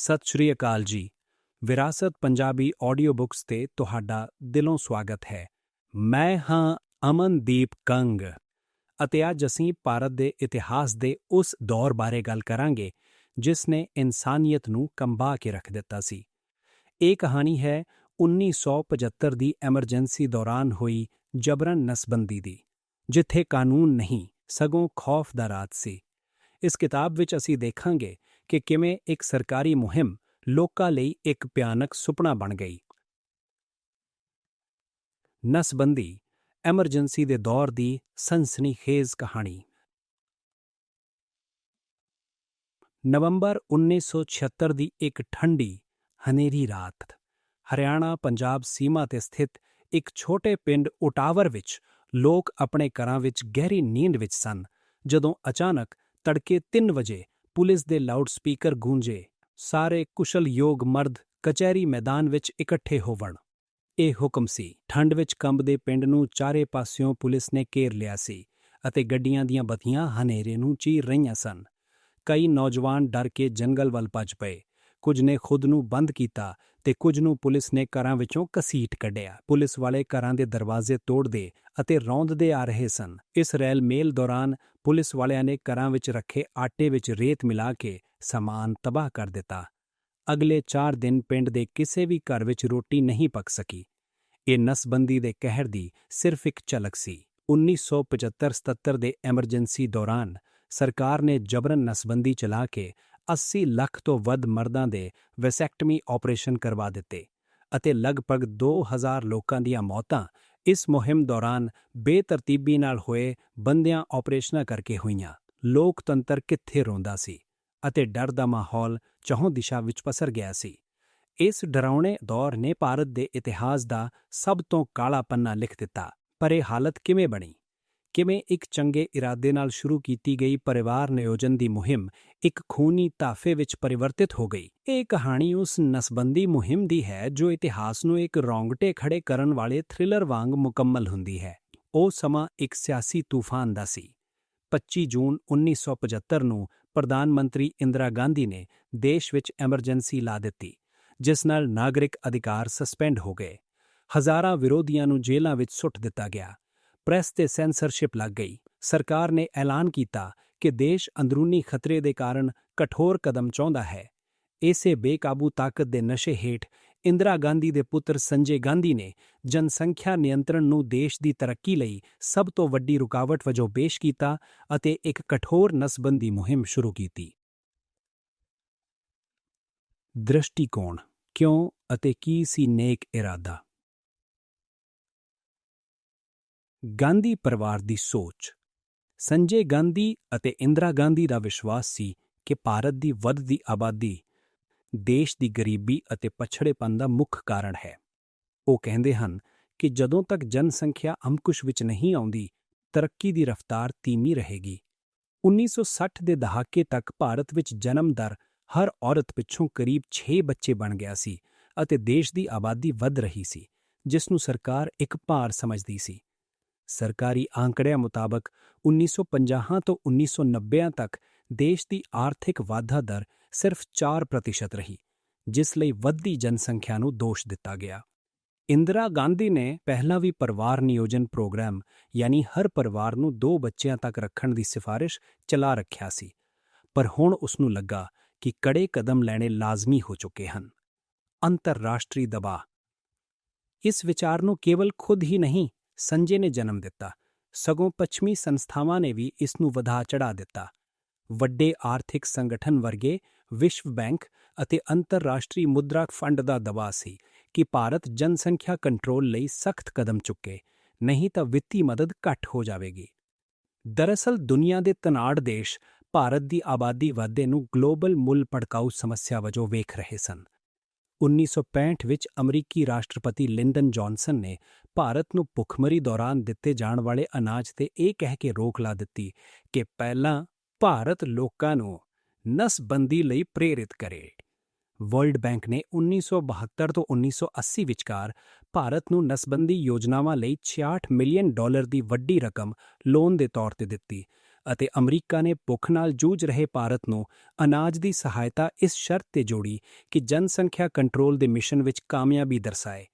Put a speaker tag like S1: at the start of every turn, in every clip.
S1: ਸਤਿ ਸ਼੍ਰੀ ਅਕਾਲ ਜੀ। ਵਿਰਾਸਤ ਪੰਜਾਬੀ ਆਡੀਓ ਬੁੱਕਸ ਤੇ ਤੁਹਾਡਾ ਦਿਲੋਂ ਸਵਾਗਤ ਹੈ। ਮੈਂ ਹਾਂ ਅਮਨਦੀਪ ਕੰਗ। ਅਤੇ ਅੱਜ ਅਸੀਂ ਭਾਰਤ ਦੇ ਇਤਿਹਾਸ ਦੇ ਉਸ ਦੌਰ ਬਾਰੇ ਗੱਲ ਕਰਾਂਗੇ, ਜਿਸ ਨੇ ਇਨਸਾਨੀਅਤ ਨੂੰ ਕੰਬਾ ਕੇ ਰੱਖ ਦਿੱਤਾ ਸੀ। ਇਹ ਕਹਾਣੀ ਹੈ 1975 ਦੀ ਐਮਰਜੈਂਸੀ ਦੌਰਾਨ ਹੋਈ ਜਬਰਨ ਨਸਬੰਦੀ ਦੀ, ਜਿੱਥੇ ਕਾਨੂੰਨ ਨਹੀਂ, ਸਗੋਂ ਖੌਫ ਦਾ ਰਾਤ ਸੀ। ਇਸ ਕਿਤਾਬ ਵਿੱਚ ਅਸੀਂ ਦੇਖਾਂਗੇ ਕਿ ਕਿਵੇਂ ਇੱਕ ਸਰਕਾਰੀ ਮੁਹਿੰਮ ਲੋਕਾਂ ਲਈ ਇੱਕ ਭਿਆਨਕ ਸੁਪਨਾ ਬਣ ਗਈ। ਨਸਬੰਦੀ, ਐਮਰਜੈਂਸੀ ਦੇ ਦੌਰ ਦੀ ਸਨਸਨੀਖੇਜ਼ ਕਹਾਣੀ। ਨਵੰਬਰ 1976 ਦੀ ਇੱਕ ਠੰਡੀ ਹਨੇਰੀ ਰਾਤ, ਹਰਿਆਣਾ ਪੰਜਾਬ ਸੀਮਾ ਤੇ ਸਥਿਤ ਇੱਕ ਛੋਟੇ ਪਿੰਡ ਉਟਾਵਰ ਵਿੱਚ ਲੋਕ ਆਪਣੇ ਘਰਾਂ ਵਿੱਚ ਗਹਿਰੀ ਨੀਂਦ ਵਿੱਚ ਸਨ, ਜਦੋਂ ਅਚਾਨਕ ਤੜਕੇ 3 ਵਜੇ ਪੁਲਿਸ ਦੇ ਲਾਊਡ ਸਪੀਕਰ ਗੂੰਜੇ, ਸਾਰੇ ਕੁਸ਼ਲਯੋਗ ਮਰਦ ਕਚਹਿਰੀ ਮੈਦਾਨ ਵਿੱਚ ਇਕੱਠੇ ਹੋਵਣ। ਇਹ ਹੁਕਮ ਸੀ, ਠੰਡ ਵਿੱਚ ਕੰਬਦੇ ਪਿੰਡ ਨੂੰ ਚਾਰੇ ਪਾਸਿਓਂ ਪੁਲਿਸ ਨੇ ਘੇਰ ਲਿਆ ਸੀ ਅਤੇ ਗੱਡੀਆਂ ਦੀਆਂ ਬਤੀਆਂ ਹਨੇਰੇ ਨੂੰ ਚੀਰ ਰਹੀਆਂ ਸਨ। ਕਈ ਨੌਜਵਾਨ ਡਰ ਕੇ ਜੰਗਲ ਵੱਲ ਭੱਜ ਪਏ, ਕੁਝ ਨੇ ਖੁਦ ਨੂੰ ਬੰਦ ਕੀਤਾ ਤੇ ਕੁਝ ਨੂੰ ਪੁਲਿਸ ਨੇ ਘਰਾਂ ਵਿੱਚੋਂ ਕਸੀਟ ਕੱਢਿਆ। ਪੁਲਿਸ ਵਾਲੇ ਘਰਾਂ ਦੇ ਦਰਵਾਜ਼ੇ ਤੋੜਦੇ ਅਤੇ ਰੌਂਦਦੇ ਆ ਰਹੇ ਸਨ। ਇਸ ਰੈਲ ਮੇਲ ਦੌਰਾਨ ਪੁਲਿਸ ਵਾਲਿਆਂ ਨੇ ਘਰਾਂ ਵਿੱਚ ਰੱਖੇ ਆਟੇ ਵਿੱਚ ਰੇਤ ਮਿਲਾ ਕੇ ਸਮਾਨ ਤਬਾਹ ਕਰ ਦਿੱਤਾ। ਅਗਲੇ 4 ਦਿਨ ਪਿੰਡ ਦੇ ਕਿਸੇ ਵੀ ਘਰ ਵਿੱਚ ਰੋਟੀ ਨਹੀਂ ਪੱਕ ਸਕੀ। ਇਹ ਨਸਬੰਦੀ ਦੇ ਕਹਿਰ ਦੀ ਸਿਰਫ ਇੱਕ ਝਲਕ ਸੀ। 1975-77 ਦੇ ਐਮਰਜੈਂਸੀ ਦੌਰਾਨ ਸਰਕਾਰ ਨੇ ਜਬਰਨ ਨਸਬੰਦੀ ਚਲਾ ਕੇ 80 ਲੱਖ ਤੋਂ ਵੱਧ ਮਰਦਾਂ ਦੇ ਵੈਸੈਕਟਮੀ ਆਪਰੇਸ਼ਨ ਕਰਵਾ ਦਿੱਤੇ ਅਤੇ ਲਗਭਗ 2000 ਲੋਕਾਂ ਦੀਆਂ ਮੌਤਾਂ ਇਸ ਮੁਹਿੰਮ ਦੌਰਾਨ ਬੇਤਰਤੀਬੀ ਨਾਲ ਹੋਏ ਬੰਦਿਆਂ ਆਪਰੇਸ਼ਨਾਂ ਕਰਕੇ ਹੋਈਆਂ। ਲੋਕਤੰਤਰ ਕਿੱਥੇ ਰੋਂਦਾ ਸੀ ਅਤੇ ਡਰ ਦਾ ਮਾਹੌਲ ਚੌਹਾਂ ਦਿਸ਼ਾ ਵਿੱਚ ਪਸਰ ਗਿਆ ਸੀ। ਇਸ ਡਰਾਉਣੇ ਦੌਰ ਨੇ ਭਾਰਤ ਦੇ ਇਤਿਹਾਸ ਦਾ ਸਭ ਤੋਂ ਕਾਲਾ ਪੰਨਾ ਲਿਖ ਦਿੱਤਾ, ਪਰ ਇਹ ਹਾਲਤ ਕਿਵੇਂ ਬਣੀ? ਕਿਵੇਂ ਇੱਕ ਚੰਗੇ ਇਰਾਦੇ ਨਾਲ ਸ਼ੁਰੂ ਕੀਤੀ ਗਈ ਪਰਿਵਾਰ ਨਿਯੋਜਨ ਦੀ ਮੁਹਿੰਮ ਇੱਕ ਖੂਨੀ ਤਾਫੇ ਵਿੱਚ ਪਰਿਵਰਤਿਤ ਹੋ ਗਈ। ਇਹ ਕਹਾਣੀ ਉਸ ਨਸਬੰਦੀ ਮੁਹਿੰਮ ਦੀ ਹੈ ਜੋ ਇਤਿਹਾਸ ਨੂੰ ਇੱਕ ਰੌਂਗਟੇ ਖੜੇ ਕਰਨ ਵਾਲੇ ਥ੍ਰਿਲਰ ਵਾਂਗ ਮੁਕੰਮਲ ਹੁੰਦੀ ਹੈ। ਉਹ ਸਮਾਂ ਇੱਕ ਸਿਆਸੀ ਤੂਫਾਨ ਦਾ ਸੀ। 25 ਜੂਨ 1975 ਨੂੰ ਪ੍ਰਧਾਨ ਮੰਤਰੀ ਇੰਦਰਾ ਗਾਂਧੀ ਨੇ ਦੇਸ਼ ਵਿੱਚ ਐਮਰਜੈਂਸੀ ਲਾ ਦਿੱਤੀ, ਜਿਸ ਨਾਲ ਨਾਗਰਿਕ ਅਧਿਕਾਰ ਸਸਪੈਂਡ ਹੋ ਗਏ। ਹਜ਼ਾਰਾਂ ਵਿਰੋਧੀਆਂ ਨੂੰ ਜੇਲ੍ਹਾਂ ਵਿੱਚ ਸੁੱਟ ਦਿੱਤਾ ਗਿਆ। ਪ੍ਰੈਸ ਤੇ ਸੈਂਸਰਸ਼ਿਪ ਲੱਗ ਗਈ। ਸਰਕਾਰ ਨੇ ਐਲਾਨ ਕੀਤਾ ਕਿ ਦੇਸ਼ ਅੰਦਰੂਨੀ ਖਤਰੇ ਦੇ ਕਾਰਨ ਕਠੋਰ ਕਦਮ ਚਾਹੁੰਦਾ ਹੈ। ਇਸੇ ਬੇਕਾਬੂ ਤਾਕਤ ਦੇ ਨਸ਼ੇ ਹੇਠ ਇੰਦਰਾ ਗਾਂਧੀ ਦੇ ਪੁੱਤਰ ਸੰਜੇ ਗਾਂਧੀ ਨੇ ਜਨਸੰਖਿਆ ਨਿਯੰਤਰਣ ਨੂੰ ਦੇਸ਼ ਦੀ ਤਰੱਕੀ ਲਈ ਸਭ ਤੋਂ ਵੱਡੀ ਰੁਕਾਵਟ ਵਜੋਂ ਪੇਸ਼ ਕੀਤਾ ਅਤੇ ਇੱਕ ਕਠੋਰ ਨਸਬੰਦੀ ਮੁਹਿੰਮ ਸ਼ੁਰੂ ਕੀਤੀ। ਦ੍ਰਿਸ਼ਟੀਕੋਣ, ਕਿਉਂ ਅਤੇ ਕੀ ਸੀ ਨੇਕ ਇਰਾਦਾ? ਗਾਂਧੀ ਪਰਿਵਾਰ ਦੀ ਸੋਚ। ਸੰਜੇ ਗਾਂਧੀ ਅਤੇ ਇੰਦਰਾ ਗਾਂਧੀ ਦਾ ਵਿਸ਼ਵਾਸ ਸੀ ਕਿ ਭਾਰਤ ਦੀ ਵੱਧਦੀ ਆਬਾਦੀ ਦੇਸ਼ ਦੀ ਗਰੀਬੀ ਅਤੇ ਪਛੜੇਪਨ ਦਾ ਮੁੱਖ ਕਾਰਨ ਹੈ। ਉਹ ਕਹਿੰਦੇ ਹਨ ਕਿ ਜਦੋਂ ਤੱਕ ਜਨਸੰਖਿਆ ਅੰਕੁਸ਼ ਵਿੱਚ ਨਹੀਂ ਆਉਂਦੀ, ਤਰੱਕੀ ਦੀ ਰਫ਼ਤਾਰ ਧੀਮੀ ਰਹੇਗੀ। 1960 ਦੇ ਦਹਾਕੇ ਤੱਕ ਭਾਰਤ ਵਿੱਚ ਜਨਮ ਦਰ ਹਰ ਔਰਤ ਪਿੱਛੋਂ ਕਰੀਬ 6 ਬੱਚੇ ਬਣ ਗਿਆ ਸੀ ਅਤੇ ਦੇਸ਼ ਦੀ ਆਬਾਦੀ ਵੱਧ ਰਹੀ ਸੀ, ਜਿਸ ਨੂੰ ਸਰਕਾਰ ਇੱਕ ਭਾਰ ਸਮਝਦੀ ਸੀ। ਸਰਕਾਰੀ ਆંકੜਿਆਂ ਮੁਤਾਬਕ 1950 ਤੋਂ 1990 ਤੱਕ ਦੇਸ਼ ਦੀ ਆਰਥਿਕ ਵਾਧਾ ਦਰ ਸਿਰਫ 4% ਰਹੀ, ਜਿਸ ਲਈ ਵੱਧਦੀ ਜਨਸੰਖਿਆ ਨੂੰ ਦੋਸ਼ ਦਿੱਤਾ ਗਿਆ। ਇੰਦਰਾ ਗਾਂਧੀ ਨੇ ਪਹਿਲਾਂ ਵੀ ਪਰਿਵਾਰ ਨਿਯੋਜਨ ਪ੍ਰੋਗਰਾਮ ਯਾਨੀ ਹਰ ਪਰਿਵਾਰ ਨੂੰ ਦੋ ਬੱਚਿਆਂ ਤੱਕ ਰੱਖਣ ਦੀ ਸਿਫਾਰਿਸ਼ ਚਲਾ ਰੱਖਿਆ ਸੀ, ਪਰ ਹੁਣ ਉਸ ਨੂੰ ਲੱਗਾ ਕਿ ਕੜੇ ਕਦਮ ਲੈਣੇ ਲਾਜ਼ਮੀ ਹੋ ਚੁੱਕੇ ਹਨ। ਅੰਤਰਰਾਸ਼ਟਰੀ ਦਬਾਅ। ਇਸ ਵਿਚਾਰ ਨੂੰ ਕੇਵਲ ਖੁਦ ਹੀ ਨਹੀਂ ਸੰਜੇ ਨੇ ਜਨਮ ਦਿੱਤਾ। ਸਗੋਂ ਪੱਛਮੀ ਸੰਸਥਾਵਾਂ ਨੇ ਵੀ ਇਸ ਨੂੰ ਵਧਾ ਚੜਾ ਦਿੱਤਾ। ਵੱਡੇ ਆਰਥਿਕ ਸੰਗਠਨ ਵਰਗੇ ਵਿਸ਼ਵ ਬੈਂਕ ਅਤੇ ਅੰਤਰਰਾਸ਼ਟਰੀ ਮੁਦਰਾ ਫੰਡ ਦਾ ਦਬਾਅ ਸੀ ਕਿ ਭਾਰਤ ਜਨਸੰਖਿਆ ਕੰਟਰੋਲ ਲਈ ਸਖਤ ਕਦਮ ਚੁੱਕੇ, ਨਹੀਂ ਤਾਂ ਵਿੱਤੀ ਮਦਦ ਘੱਟ ਹੋ ਜਾਵੇਗੀ। ਦਰਅਸਲ, ਦੁਨੀਆ ਦੇ ਤਨਾੜ ਦੇਸ਼ ਭਾਰਤ ਦੀ ਆਬਾਦੀ ਵਾਧੇ ਨੂੰ ਗਲੋਬਲ ਮੁੱਲ ਪੜਕਾਊ ਸਮੱਸਿਆ ਵਜੋਂ ਵੇਖ ਰਹੇ ਸਨ। 1965 ਵਿੱਚ ਅਮਰੀਕੀ ਰਾਸ਼ਟਰਪਤੀ ਲਿੰਡਨ ਜੌਨਸਨ ਨੇ ਭਾਰਤ ਨੂੰ ਭੁੱਖਮਰੀ ਦੌਰਾਨ ਦਿੱਤੇ ਜਾਣ ਵਾਲੇ ਅਨਾਜ ਤੇ ਇਹ ਕਹਿ ਕੇ ਰੋਕ ਲਾ ਦਿੱਤੀ ਕਿ ਪਹਿਲਾਂ ਭਾਰਤ ਲੋਕਾਂ ਨੂੰ ਨਸਬੰਦੀ ਲਈ ਪ੍ਰੇਰਿਤ ਕਰੇ। ਵਰਲਡ ਬੈਂਕ ਨੇ 1972 ਤੋਂ 1980 ਵਿਚਕਾਰ ਭਾਰਤ ਨੂੰ ਨਸਬੰਦੀ ਯੋਜਨਾਵਾਂ ਲਈ 66 ਮਿਲੀਅਨ ਡਾਲਰ ਦੀ ਵੱਡੀ ਰਕਮ ਲੋਨ ਦੇ ਤੌਰ ਤੇ ਦਿੱਤੀ ਅਤੇ ਅਮਰੀਕਾ ਨੇ ਭੁੱਖ ਨਾਲ ਜੂਝ ਰਹੇ ਭਾਰਤ ਨੂੰ ਅਨਾਜ ਦੀ ਸਹਾਇਤਾ ਇਸ ਸ਼ਰਤ ਤੇ ਜੋੜੀ ਕਿ ਜਨਸੰਖਿਆ ਕੰਟਰੋਲ ਦੇ ਮਿਸ਼ਨ ਵਿੱਚ ਕਾਮਯਾਬੀ ਦਰਸਾਏ।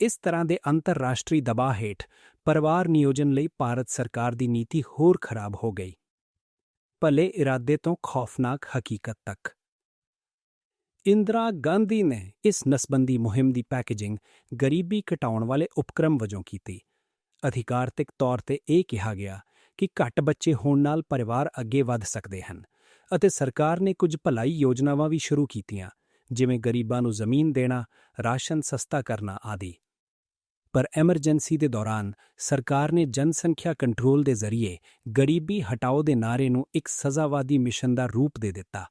S1: ਇਸ ਤਰ੍ਹਾਂ ਦੇ ਅੰਤਰਰਾਸ਼ਟਰੀ ਦਬਾਅ ਹੇਠ ਪਰਿਵਾਰ ਨਿਯੋਜਨ ਲਈ ਭਾਰਤ ਸਰਕਾਰ ਦੀ ਨੀਤੀ ਹੋਰ ਖਰਾਬ ਹੋ ਗਈ। ਭਲੇ ਇਰਾਦੇ ਤੋਂ ਖੌਫਨਾਕ ਹਕੀਕਤ ਤੱਕ। ਇੰਦਰਾ ਗਾਂਧੀ ਨੇ ਇਸ ਨਸਬੰਦੀ ਮੁਹਿੰਮ ਦੀ ਪੈਕੇਜਿੰਗ ਗਰੀਬੀ ਘਟਾਉਣ ਵਾਲੇ ਉਪਕਰਮ ਵਜੋਂ ਕੀਤੀ। ਅਧਿਕਾਰਤਿਕ ਤੌਰ ਤੇ ਇਹ ਕਿਹਾ ਗਿਆ ਕਿ ਘੱਟ ਬੱਚੇ ਹੋਣ ਨਾਲ ਪਰਿਵਾਰ ਅੱਗੇ ਵੱਧ ਸਕਦੇ ਹਨ ਅਤੇ ਸਰਕਾਰ ਨੇ ਕੁਝ ਭਲਾਈ ਯੋਜਨਾਵਾਂ ਵੀ ਸ਼ੁਰੂ ਕੀਤੀਆਂ, ਜਿਵੇਂ ਗਰੀਬਾਂ ਨੂੰ ਜ਼ਮੀਨ ਦੇਣਾ, ਰਾਸ਼ਨ ਸਸਤਾ ਕਰਨਾ ਆਦਿ। ਪਰ ਐਮਰਜੈਂਸੀ ਦੇ ਦੌਰਾਨ ਸਰਕਾਰ ਨੇ ਜਨਸੰਖਿਆ ਕੰਟਰੋਲ ਦੇ ਜ਼ਰੀਏ ਗਰੀਬੀ ਹਟਾਓ ਦੇ ਨਾਰੇ ਨੂੰ ਇੱਕ ਸਜ਼ਾਵਾਦੀ ਮਿਸ਼ਨ ਦਾ ਰੂਪ ਦੇ ਦਿੱਤਾ।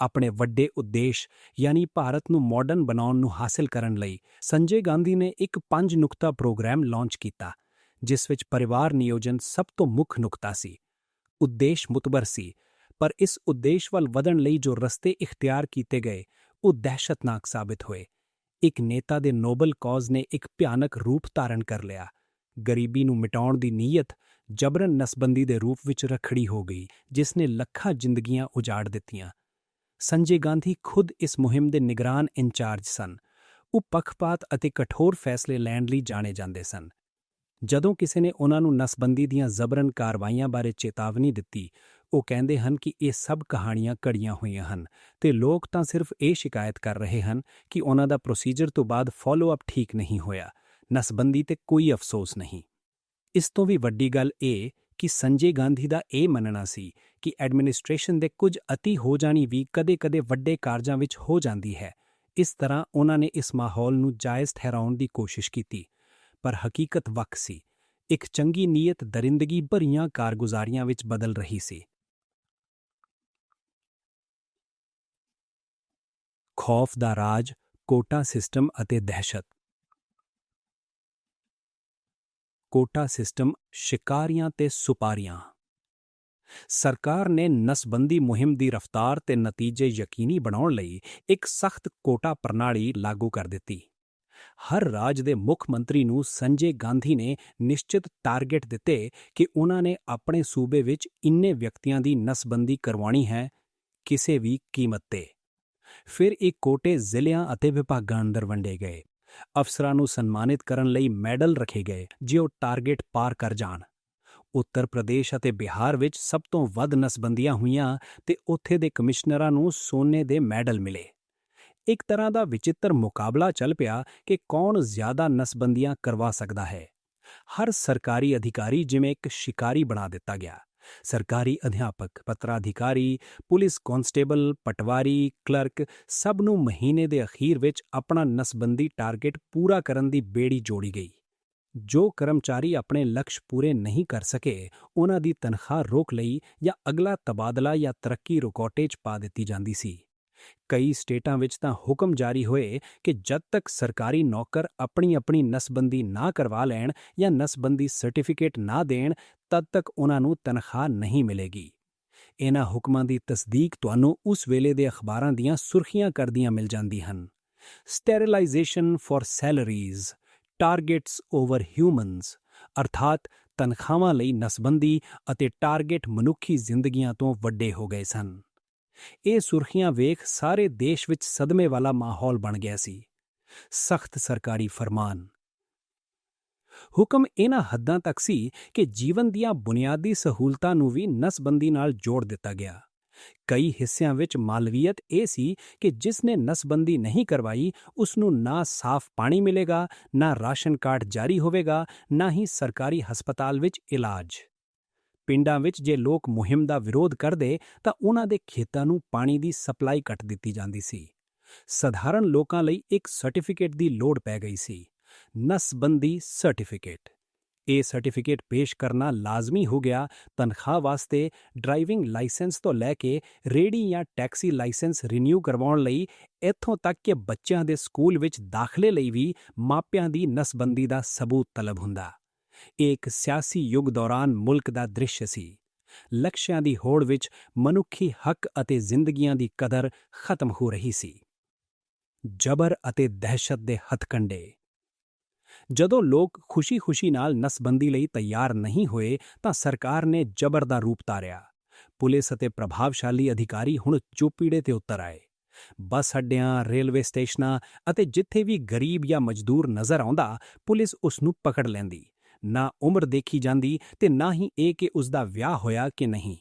S1: ਆਪਣੇ ਵੱਡੇ ਉਦੇਸ਼ ਯਾਨੀ ਭਾਰਤ ਨੂੰ ਮਾਡਰਨ ਬਣਾਉਣ ਨੂੰ ਹਾਸਲ ਕਰਨ ਲਈ ਸੰਜੇ ਗਾਂਧੀ ਨੇ ਇੱਕ ਪੰਜ ਨੁਕਤਾ ਪ੍ਰੋਗਰਾਮ ਲਾਂਚ ਕੀਤਾ ਜਿਸ ਵਿੱਚ ਪਰਿਵਾਰ ਨਿਯੋਜਨ ਸਭ ਤੋਂ ਮੁੱਖ ਨੁਕਤਾ ਸੀ। ਉਦੇਸ਼ ਮੁਤਬਰ ਸੀ, ਪਰ ਇਸ ਉਦੇਸ਼ ਵੱਲ ਵਧਣ ਲਈ ਜੋ ਰਸਤੇ ਇਖਤਿਆਰ ਕੀਤੇ ਗਏ, ਉਹ ਦਹਿਸ਼ਤਨਾਕ ਸਾਬਿਤ ਹੋਏ। ਇੱਕ ਨੇਤਾ ਦੇ ਨੋਬਲ ਕਾਜ਼ ਨੇ ਇੱਕ ਭਿਆਨਕ ਰੂਪ ਧਾਰਨ ਕਰ ਲਿਆ। ਗਰੀਬੀ ਨੂੰ ਮਿਟਾਉਣ ਦੀ ਨੀਅਤ ਜਬਰਨ ਨਸਬੰਦੀ ਦੇ ਰੂਪ ਵਿੱਚ ਰਖੜੀ ਹੋ ਗਈ, ਜਿਸ ਨੇ ਲੱਖਾਂ ਜ਼ਿੰਦਗੀਆਂ ਉਜਾੜ ਦਿੱਤੀਆਂ। ਸੰਜੇ ਗਾਂਧੀ ਖੁਦ ਇਸ ਮੁਹਿੰਮ ਦੇ ਨਿਗਰਾਨ ਇੰਚਾਰਜ ਸਨ। ਉਹ ਪੱਖਪਾਤ ਅਤੇ ਕਠੋਰ ਫੈਸਲੇ ਲੈਣ ਲਈ ਜਾਣੇ ਜਾਂਦੇ ਸਨ। ਜਦੋਂ ਕਿਸੇ ਨੇ ਉਹਨਾਂ ਨੂੰ ਨਸਬੰਦੀ ਦੀਆਂ ਜ਼ਬਰਨ ਕਾਰਵਾਈਆਂ ਬਾਰੇ ਚੇਤਾਵਨੀ ਦਿੱਤੀ, ਉਹ ਕਹਿੰਦੇ ਹਨ ਕਿ ਇਹ ਸਭ ਕਹਾਣੀਆਂ ਘੜੀਆਂ ਹੋਈਆਂ ਹਨ ਤੇ ਲੋਕ ਤਾਂ ਸਿਰਫ ਇਹ ਸ਼ਿਕਾਇਤ ਕਰ ਰਹੇ ਹਨ ਕਿ ਉਹਨਾਂ ਦਾ ਪ੍ਰੋਸੀਜਰ ਤੋਂ ਬਾਅਦ ਫਾਲੋ ਅਪ ਠੀਕ ਨਹੀਂ ਹੋਇਆ, ਨਸਬੰਦੀ ਤੇ ਕੋਈ ਅਫਸੋਸ ਨਹੀਂ। ਇਸ ਤੋਂ ਵੀ ਵੱਡੀ ਗੱਲ ਇਹ ਕਿ ਸੰਜੇ ਗਾਂਧੀ ਦਾ ਇਹ ਮੰਨਣਾ ਸੀ ਕਿ ਐਡਮਿਨਿਸਟ੍ਰੇਸ਼ਨ ਦੇ ਕੁਝ ਅਤੀ ਹੋ ਜਾਣੀ ਵੀ ਕਦੇ-ਕਦੇ ਵੱਡੇ ਕਾਰਜਾਂ ਵਿੱਚ ਹੋ ਜਾਂਦੀ ਹੈ। ਇਸ ਤਰ੍ਹਾਂ ਉਹਨਾਂ ਨੇ ਇਸ ਮਾਹੌਲ ਨੂੰ ਜਾਇਜ਼ ਠਹਿਰਾਉਣ ਦੀ ਕੋਸ਼ਿਸ਼ ਕੀਤੀ। ਪਰ ਹਕੀਕਤ ਵੱਖ ਸੀ। ਇੱਕ ਚੰਗੀ ਨੀਅਤ ਦਰਿੰਦਗੀ ਭਰੀਆਂ ਕਾਰਗੁਜ਼ਾਰੀਆਂ ਵਿੱਚ ਬਦਲ ਰਹੀ ਸੀ। ਖੌਫ ਦਾ ਰਾਜ, ਕੋਟਾ ਸਿਸਟਮ ਅਤੇ ਦਹਿਸ਼ਤ। ਕੋਟਾ ਸਿਸਟਮ ਸ਼ਿਕਾਰੀਆਂ ਤੇ ਸੁਪਾਰੀਆਂ। ਸਰਕਾਰ ਨੇ ਨਸਬੰਦੀ ਮੁਹਿੰਮ ਦੀ ਰਫ਼ਤਾਰ ਤੇ ਨਤੀਜੇ ਯਕੀਨੀ ਬਣਾਉਣ ਲਈ ਇੱਕ ਸਖਤ ਕੋਟਾ ਪ੍ਰਣਾਲੀ ਲਾਗੂ ਕਰ ਦਿੱਤੀ। ਹਰ ਰਾਜ ਦੇ ਮੁੱਖ ਮੰਤਰੀ ਨੂੰ ਸੰਜੇ ਗਾਂਧੀ ਨੇ ਨਿਸ਼ਚਿਤ ਟਾਰਗੇਟ ਦਿੱਤੇ ਕਿ ਉਹਨਾਂ ਨੇ ਆਪਣੇ ਸੂਬੇ ਵਿੱਚ ਇੰਨੇ ਵਿਅਕਤੀਆਂ ਦੀ ਨਸਬੰਦੀ ਕਰਵਾਉਣੀ ਹੈ ਕਿਸੇ ਵੀ ਕੀਮਤ ਤੇ। ਫਿਰ ਇਹ ਕੋਟੇ ਜ਼ਿਲ੍ਹਿਆਂ ਅਤੇ ਵਿਭਾਗਾਂ ਅੰਦਰ ਵੰਡੇ ਗਏ। ਅਫਸਰਾਂ ਨੂੰ ਸਨਮਾਨਿਤ ਕਰਨ ਲਈ ਮੈਡਲ ਰੱਖੇ ਗਏ ਜੇ ਉਹ ਟਾਰਗੇਟ ਪਾਰ ਕਰ ਜਾਣ। ਉੱਤਰ ਪ੍ਰਦੇਸ਼ ਅਤੇ ਬਿਹਾਰ ਵਿੱਚ ਸਭ ਤੋਂ ਵੱਧ ਨਸਬੰਦੀਆਂ ਹੋਈਆਂ ਤੇ ਉੱਥੇ ਦੇ ਕਮਿਸ਼ਨਰਾਂ ਨੂੰ ਸੋਨੇ ਦੇ ਮੈਡਲ ਮਿਲੇ। ਇੱਕ ਤਰ੍ਹਾਂ ਦਾ ਵਿਚਿੱਤਰ ਮੁਕਾਬਲਾ ਚੱਲ ਪਿਆ ਕਿ ਕੌਣ ਜ਼ਿਆਦਾ ਨਸਬੰਦੀਆਂ ਕਰਵਾ ਸਕਦਾ ਹੈ। ਹਰ ਸਰਕਾਰੀ ਅਧਿਕਾਰੀ ਜਿਵੇਂ ਇੱਕ ਸ਼ਿਕਾਰੀ ਬਣਾ ਦਿੱਤਾ ਗਿਆ। ਸਰਕਾਰੀ ਅਧਿਆਪਕ, ਪੱਤਰਾਧਿਕਾਰੀ, ਪੁਲਿਸ ਕਾਂਸਟੇਬਲ, ਪਟਵਾਰੀ, ਕਲਰਕ ਸਭ ਨੂੰ ਮਹੀਨੇ ਦੇ ਅਖੀਰ ਵਿੱਚ ਆਪਣਾ ਨਸਬੰਦੀ ਟਾਰਗੇਟ ਪੂਰਾ ਕਰਨ ਦੀ ਬੇੜੀ ਜੋੜੀ ਗਈ। ਜੋ ਕਰਮਚਾਰੀ ਆਪਣੇ ਲਕਸ਼ ਪੂਰੇ ਨਹੀਂ ਕਰ ਸਕੇ, ਉਹਨਾਂ ਦੀ ਤਨਖਾਹ ਰੋਕ ਲਈ ਜਾਂ ਅਗਲਾ ਤਬਾਦਲਾ ਜਾਂ ਤਰੱਕੀ ਰੁਕਾਟੇ 'ਚ ਪਾ ਦਿੱਤੀ ਜਾਂਦੀ ਸੀ। ਕਈ ਸਟੇਟਾਂ ਵਿੱਚ ਤਾਂ ਹੁਕਮ ਜਾਰੀ ਹੋਏ ਕਿ ਜਦ ਤੱਕ ਸਰਕਾਰੀ ਨੌਕਰ ਆਪਣੀ ਆਪਣੀ ਨਸਬੰਦੀ ਨਾ ਕਰਵਾ ਲੈਣ ਜਾਂ ਨਸਬੰਦੀ ਸਰਟੀਫਿਕੇਟ ਨਾ ਦੇਣ, ਤਦ ਤੱਕ ਉਹਨਾਂ ਨੂੰ ਤਨਖਾਹ ਨਹੀਂ ਮਿਲੇਗੀ। ਇਹਨਾਂ ਹੁਕਮਾਂ ਦੀ ਤਸਦੀਕ ਤੁਹਾਨੂੰ ਉਸ ਵੇਲੇ ਦੇ ਅਖਬਾਰਾਂ ਦੀਆਂ ਸੁਰਖੀਆਂ ਕਰਦੀਆਂ ਮਿਲ ਜਾਂਦੀ ਹਨ। Sterilization for salaries targets over humans ਅਰਥਾਤ ਤਨਖਾਹਾਂ ਲਈ ਨਸਬੰਦੀ ਅਤੇ ਟਾਰਗੇਟ ਮਨੁੱਖੀ ਜ਼ਿੰਦਗੀਆਂ ਤੋਂ ਵੱਡੇ ਹੋ ਗਏ ਸਨ। ਇਹ ਸੁਰਖੀਆਂ ਵੇਖ ਸਾਰੇ ਦੇਸ਼ ਵਿੱਚ ਸਦਮੇ ਵਾਲਾ ਮਾਹੌਲ ਬਣ ਗਿਆ ਸੀ। ਸਖਤ ਸਰਕਾਰੀ ਫਰਮਾਨ। ਹੁਕਮ ਇਹਨਾਂ ਹੱਦਾਂ ਤੱਕ ਸੀ ਕਿ ਜੀਵਨ ਦੀਆਂ ਬੁਨਿਆਦੀ ਸਹੂਲਤਾਂ ਨੂੰ ਵੀ ਨਸਬੰਦੀ ਨਾਲ ਜੋੜ ਦਿੱਤਾ ਗਿਆ। ਕਈ ਹਿੱਸਿਆਂ ਵਿੱਚ ਮਾਲਵੀਅਤ ਇਹ ਸੀ ਕਿ ਜਿਸ ਨੇ ਨਸਬੰਦੀ ਨਹੀਂ ਕਰਵਾਈ, ਉਸ ਨੂੰ ਨਾ ਸਾਫ਼ ਪਾਣੀ ਮਿਲੇਗਾ, ਨਾ ਰਾਸ਼ਨ ਕਾਰਡ ਜਾਰੀ ਹੋਵੇਗਾ, ਨਾ ਹੀ ਸਰਕਾਰੀ ਹਸਪਤਾਲ ਵਿੱਚ ਇਲਾਜ। ਪਿੰਡਾਂ ਵਿੱਚ ਜੇ ਲੋਕ ਮੁਹਿੰਮ ਦਾ ਵਿਰੋਧ ਕਰਦੇ, ਤਾਂ ਉਹਨਾਂ ਦੇ ਖੇਤਾਂ ਨੂੰ ਪਾਣੀ ਦੀ ਸਪਲਾਈ ਕੱਟ ਦਿੱਤੀ ਜਾਂਦੀ ਸੀ। ਸਧਾਰਨ ਲੋਕਾਂ ਲਈ ਇੱਕ ਸਰਟੀਫਿਕੇਟ ਦੀ ਲੋੜ ਪੈ ਗਈ ਸੀ। ਨਸਬੰਦੀ ਸਰਟੀਫਿਕੇਟ। ਇਹ ਸਰਟੀਫਿਕੇਟ ਪੇਸ਼ ਕਰਨਾ ਲਾਜ਼ਮੀ ਹੋ ਗਿਆ ਤਨਖਾਹ ਵਾਸਤੇ ਡਰਾਈਵਿੰਗ ਲਾਇਸੈਂਸ ਤੋਂ ਲੈ ਕੇ ਰੇੜੀ ਜਾਂ ਟੈਕਸੀ ਲਾਇਸੈਂਸ ਰੀਨਿਊ ਕਰਵਾਉਣ ਲਈ ਇੱਥੋਂ ਤੱਕ ਕਿ ਬੱਚਿਆਂ ਦੇ ਸਕੂਲ ਵਿੱਚ ਦਾਖਲੇ ਲਈ ਵੀ ਮਾਪਿਆਂ ਦੀ ਨਸਬੰਦੀ ਦਾ ਸਬੂਤ ਤਲਬ ਹੁੰਦਾ। ਇਹ ਇੱਕ ਸਿਆਸੀ ਯੁੱਗ ਦੌਰਾਨ ਮੁਲਕ ਦਾ ਦ੍ਰਿਸ਼ ਸੀ। ਲਕਸ਼ਿਆਂ ਦੀ ਹੋੜ ਵਿੱਚ ਮਨੁੱਖੀ ਹੱਕ ਅਤੇ ਜ਼ਿੰਦਗੀਆਂ ਦੀ ਕਦਰ ਖਤਮ ਹੋ ਰਹੀ ਸੀ। ਜਬਰ ਅਤੇ ਦਹਿਸ਼ਤ ਦੇ ਹਥਕੰਡੇ। ਜਦੋਂ ਲੋਕ ਖੁਸ਼ੀ-ਖੁਸ਼ੀ ਨਾਲ ਨਸਬੰਦੀ ਲਈ ਤਿਆਰ ਨਹੀਂ ਹੋਏ, ਤਾਂ ਸਰਕਾਰ ਨੇ ਜ਼ਬਰ ਦਾ ਰੂਪ ਤਾਰਿਆ। ਪੁਲਿਸ ਅਤੇ ਪ੍ਰਭਾਵਸ਼ਾਲੀ ਅਧਿਕਾਰੀ ਹੁਣ ਚੁੱਪੀੜੇ ਤੇ ਉਤਰ ਆਏ। ਬੱਸ ਅੱਡਿਆਂ, ਰੇਲਵੇ ਸਟੇਸ਼ਨਾਂ ਅਤੇ ਜਿੱਥੇ ਵੀ ਗਰੀਬ ਜਾਂ ਮਜ਼ਦੂਰ ਨਜ਼ਰ ਆਉਂਦਾ, ਪੁਲਿਸ ਉਸ ਨੂੰ ਪਕੜ ਲੈਂਦੀ। ਨਾ ਉਮਰ ਦੇਖੀ ਜਾਂਦੀ ਤੇ ਨਾ ਹੀ ਇਹ ਕਿ ਉਸ ਦਾ ਵਿਆਹ ਹੋਇਆ ਕਿ ਨਹੀਂ।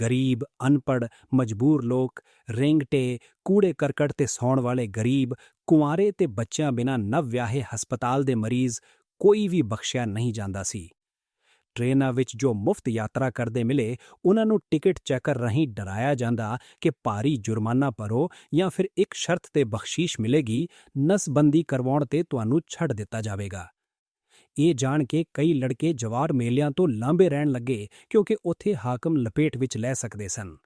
S1: ਗਰੀਬ ਅਨਪੜ ਮਜਬੂਰ ਲੋਕ, ਰਿੰਗਟੇ, ਕੂੜੇ ਕਰਕਟ ਤੇ ਸੌਣ ਵਾਲੇ ਗਰੀਬ, ਕੁਆਰੇ ਤੇ ਬੱਚਿਆਂ ਬਿਨਾਂ ਨਵ ਵਿਆਹੇ ਹਸਪਤਾਲ ਦੇ ਮਰੀਜ਼ ਕੋਈ ਵੀ ਬਖਸ਼ਿਆ ਨਹੀਂ ਜਾਂਦਾ ਸੀ। ਟ੍ਰੇਨਾਂ ਵਿੱਚ ਜੋ ਮੁਫਤ ਯਾਤਰਾ ਕਰਦੇ ਮਿਲੇ, ਉਹਨਾਂ ਨੂੰ ਟਿਕਟ ਚੈਕਰ ਰਾਹੀਂ ਡਰਾਇਆ ਜਾਂਦਾ ਕਿ ਭਾਰੀ ਜੁਰਮਾਨਾ ਭਰੋ ਜਾਂ ਫਿਰ ਇੱਕ ਸ਼ਰਤ ਤੇ ਬਖਸ਼ੀਸ਼ ਮਿਲੇਗੀ, ਨਸਬੰਦੀ ਕਰਵਾਉਣ ਤੇ ਤੁਹਾਨੂੰ ਛੱਡ ਦਿੱਤਾ ਜਾਵੇਗਾ। ਇਹ ਜਾਣ ਕੇ ਕਈ ਲੜਕੇ ਜਵਾਰ ਮੇਲਿਆਂ ਤੋਂ ਲਾਂਬੇ ਰਹਿਣ ਲੱਗੇ ਕਿਉਂਕਿ ਉੱਥੇ ਹਾਕਮ ਲਪੇਟ ਵਿੱਚ ਲੈ ਸਕਦੇ ਸਨ।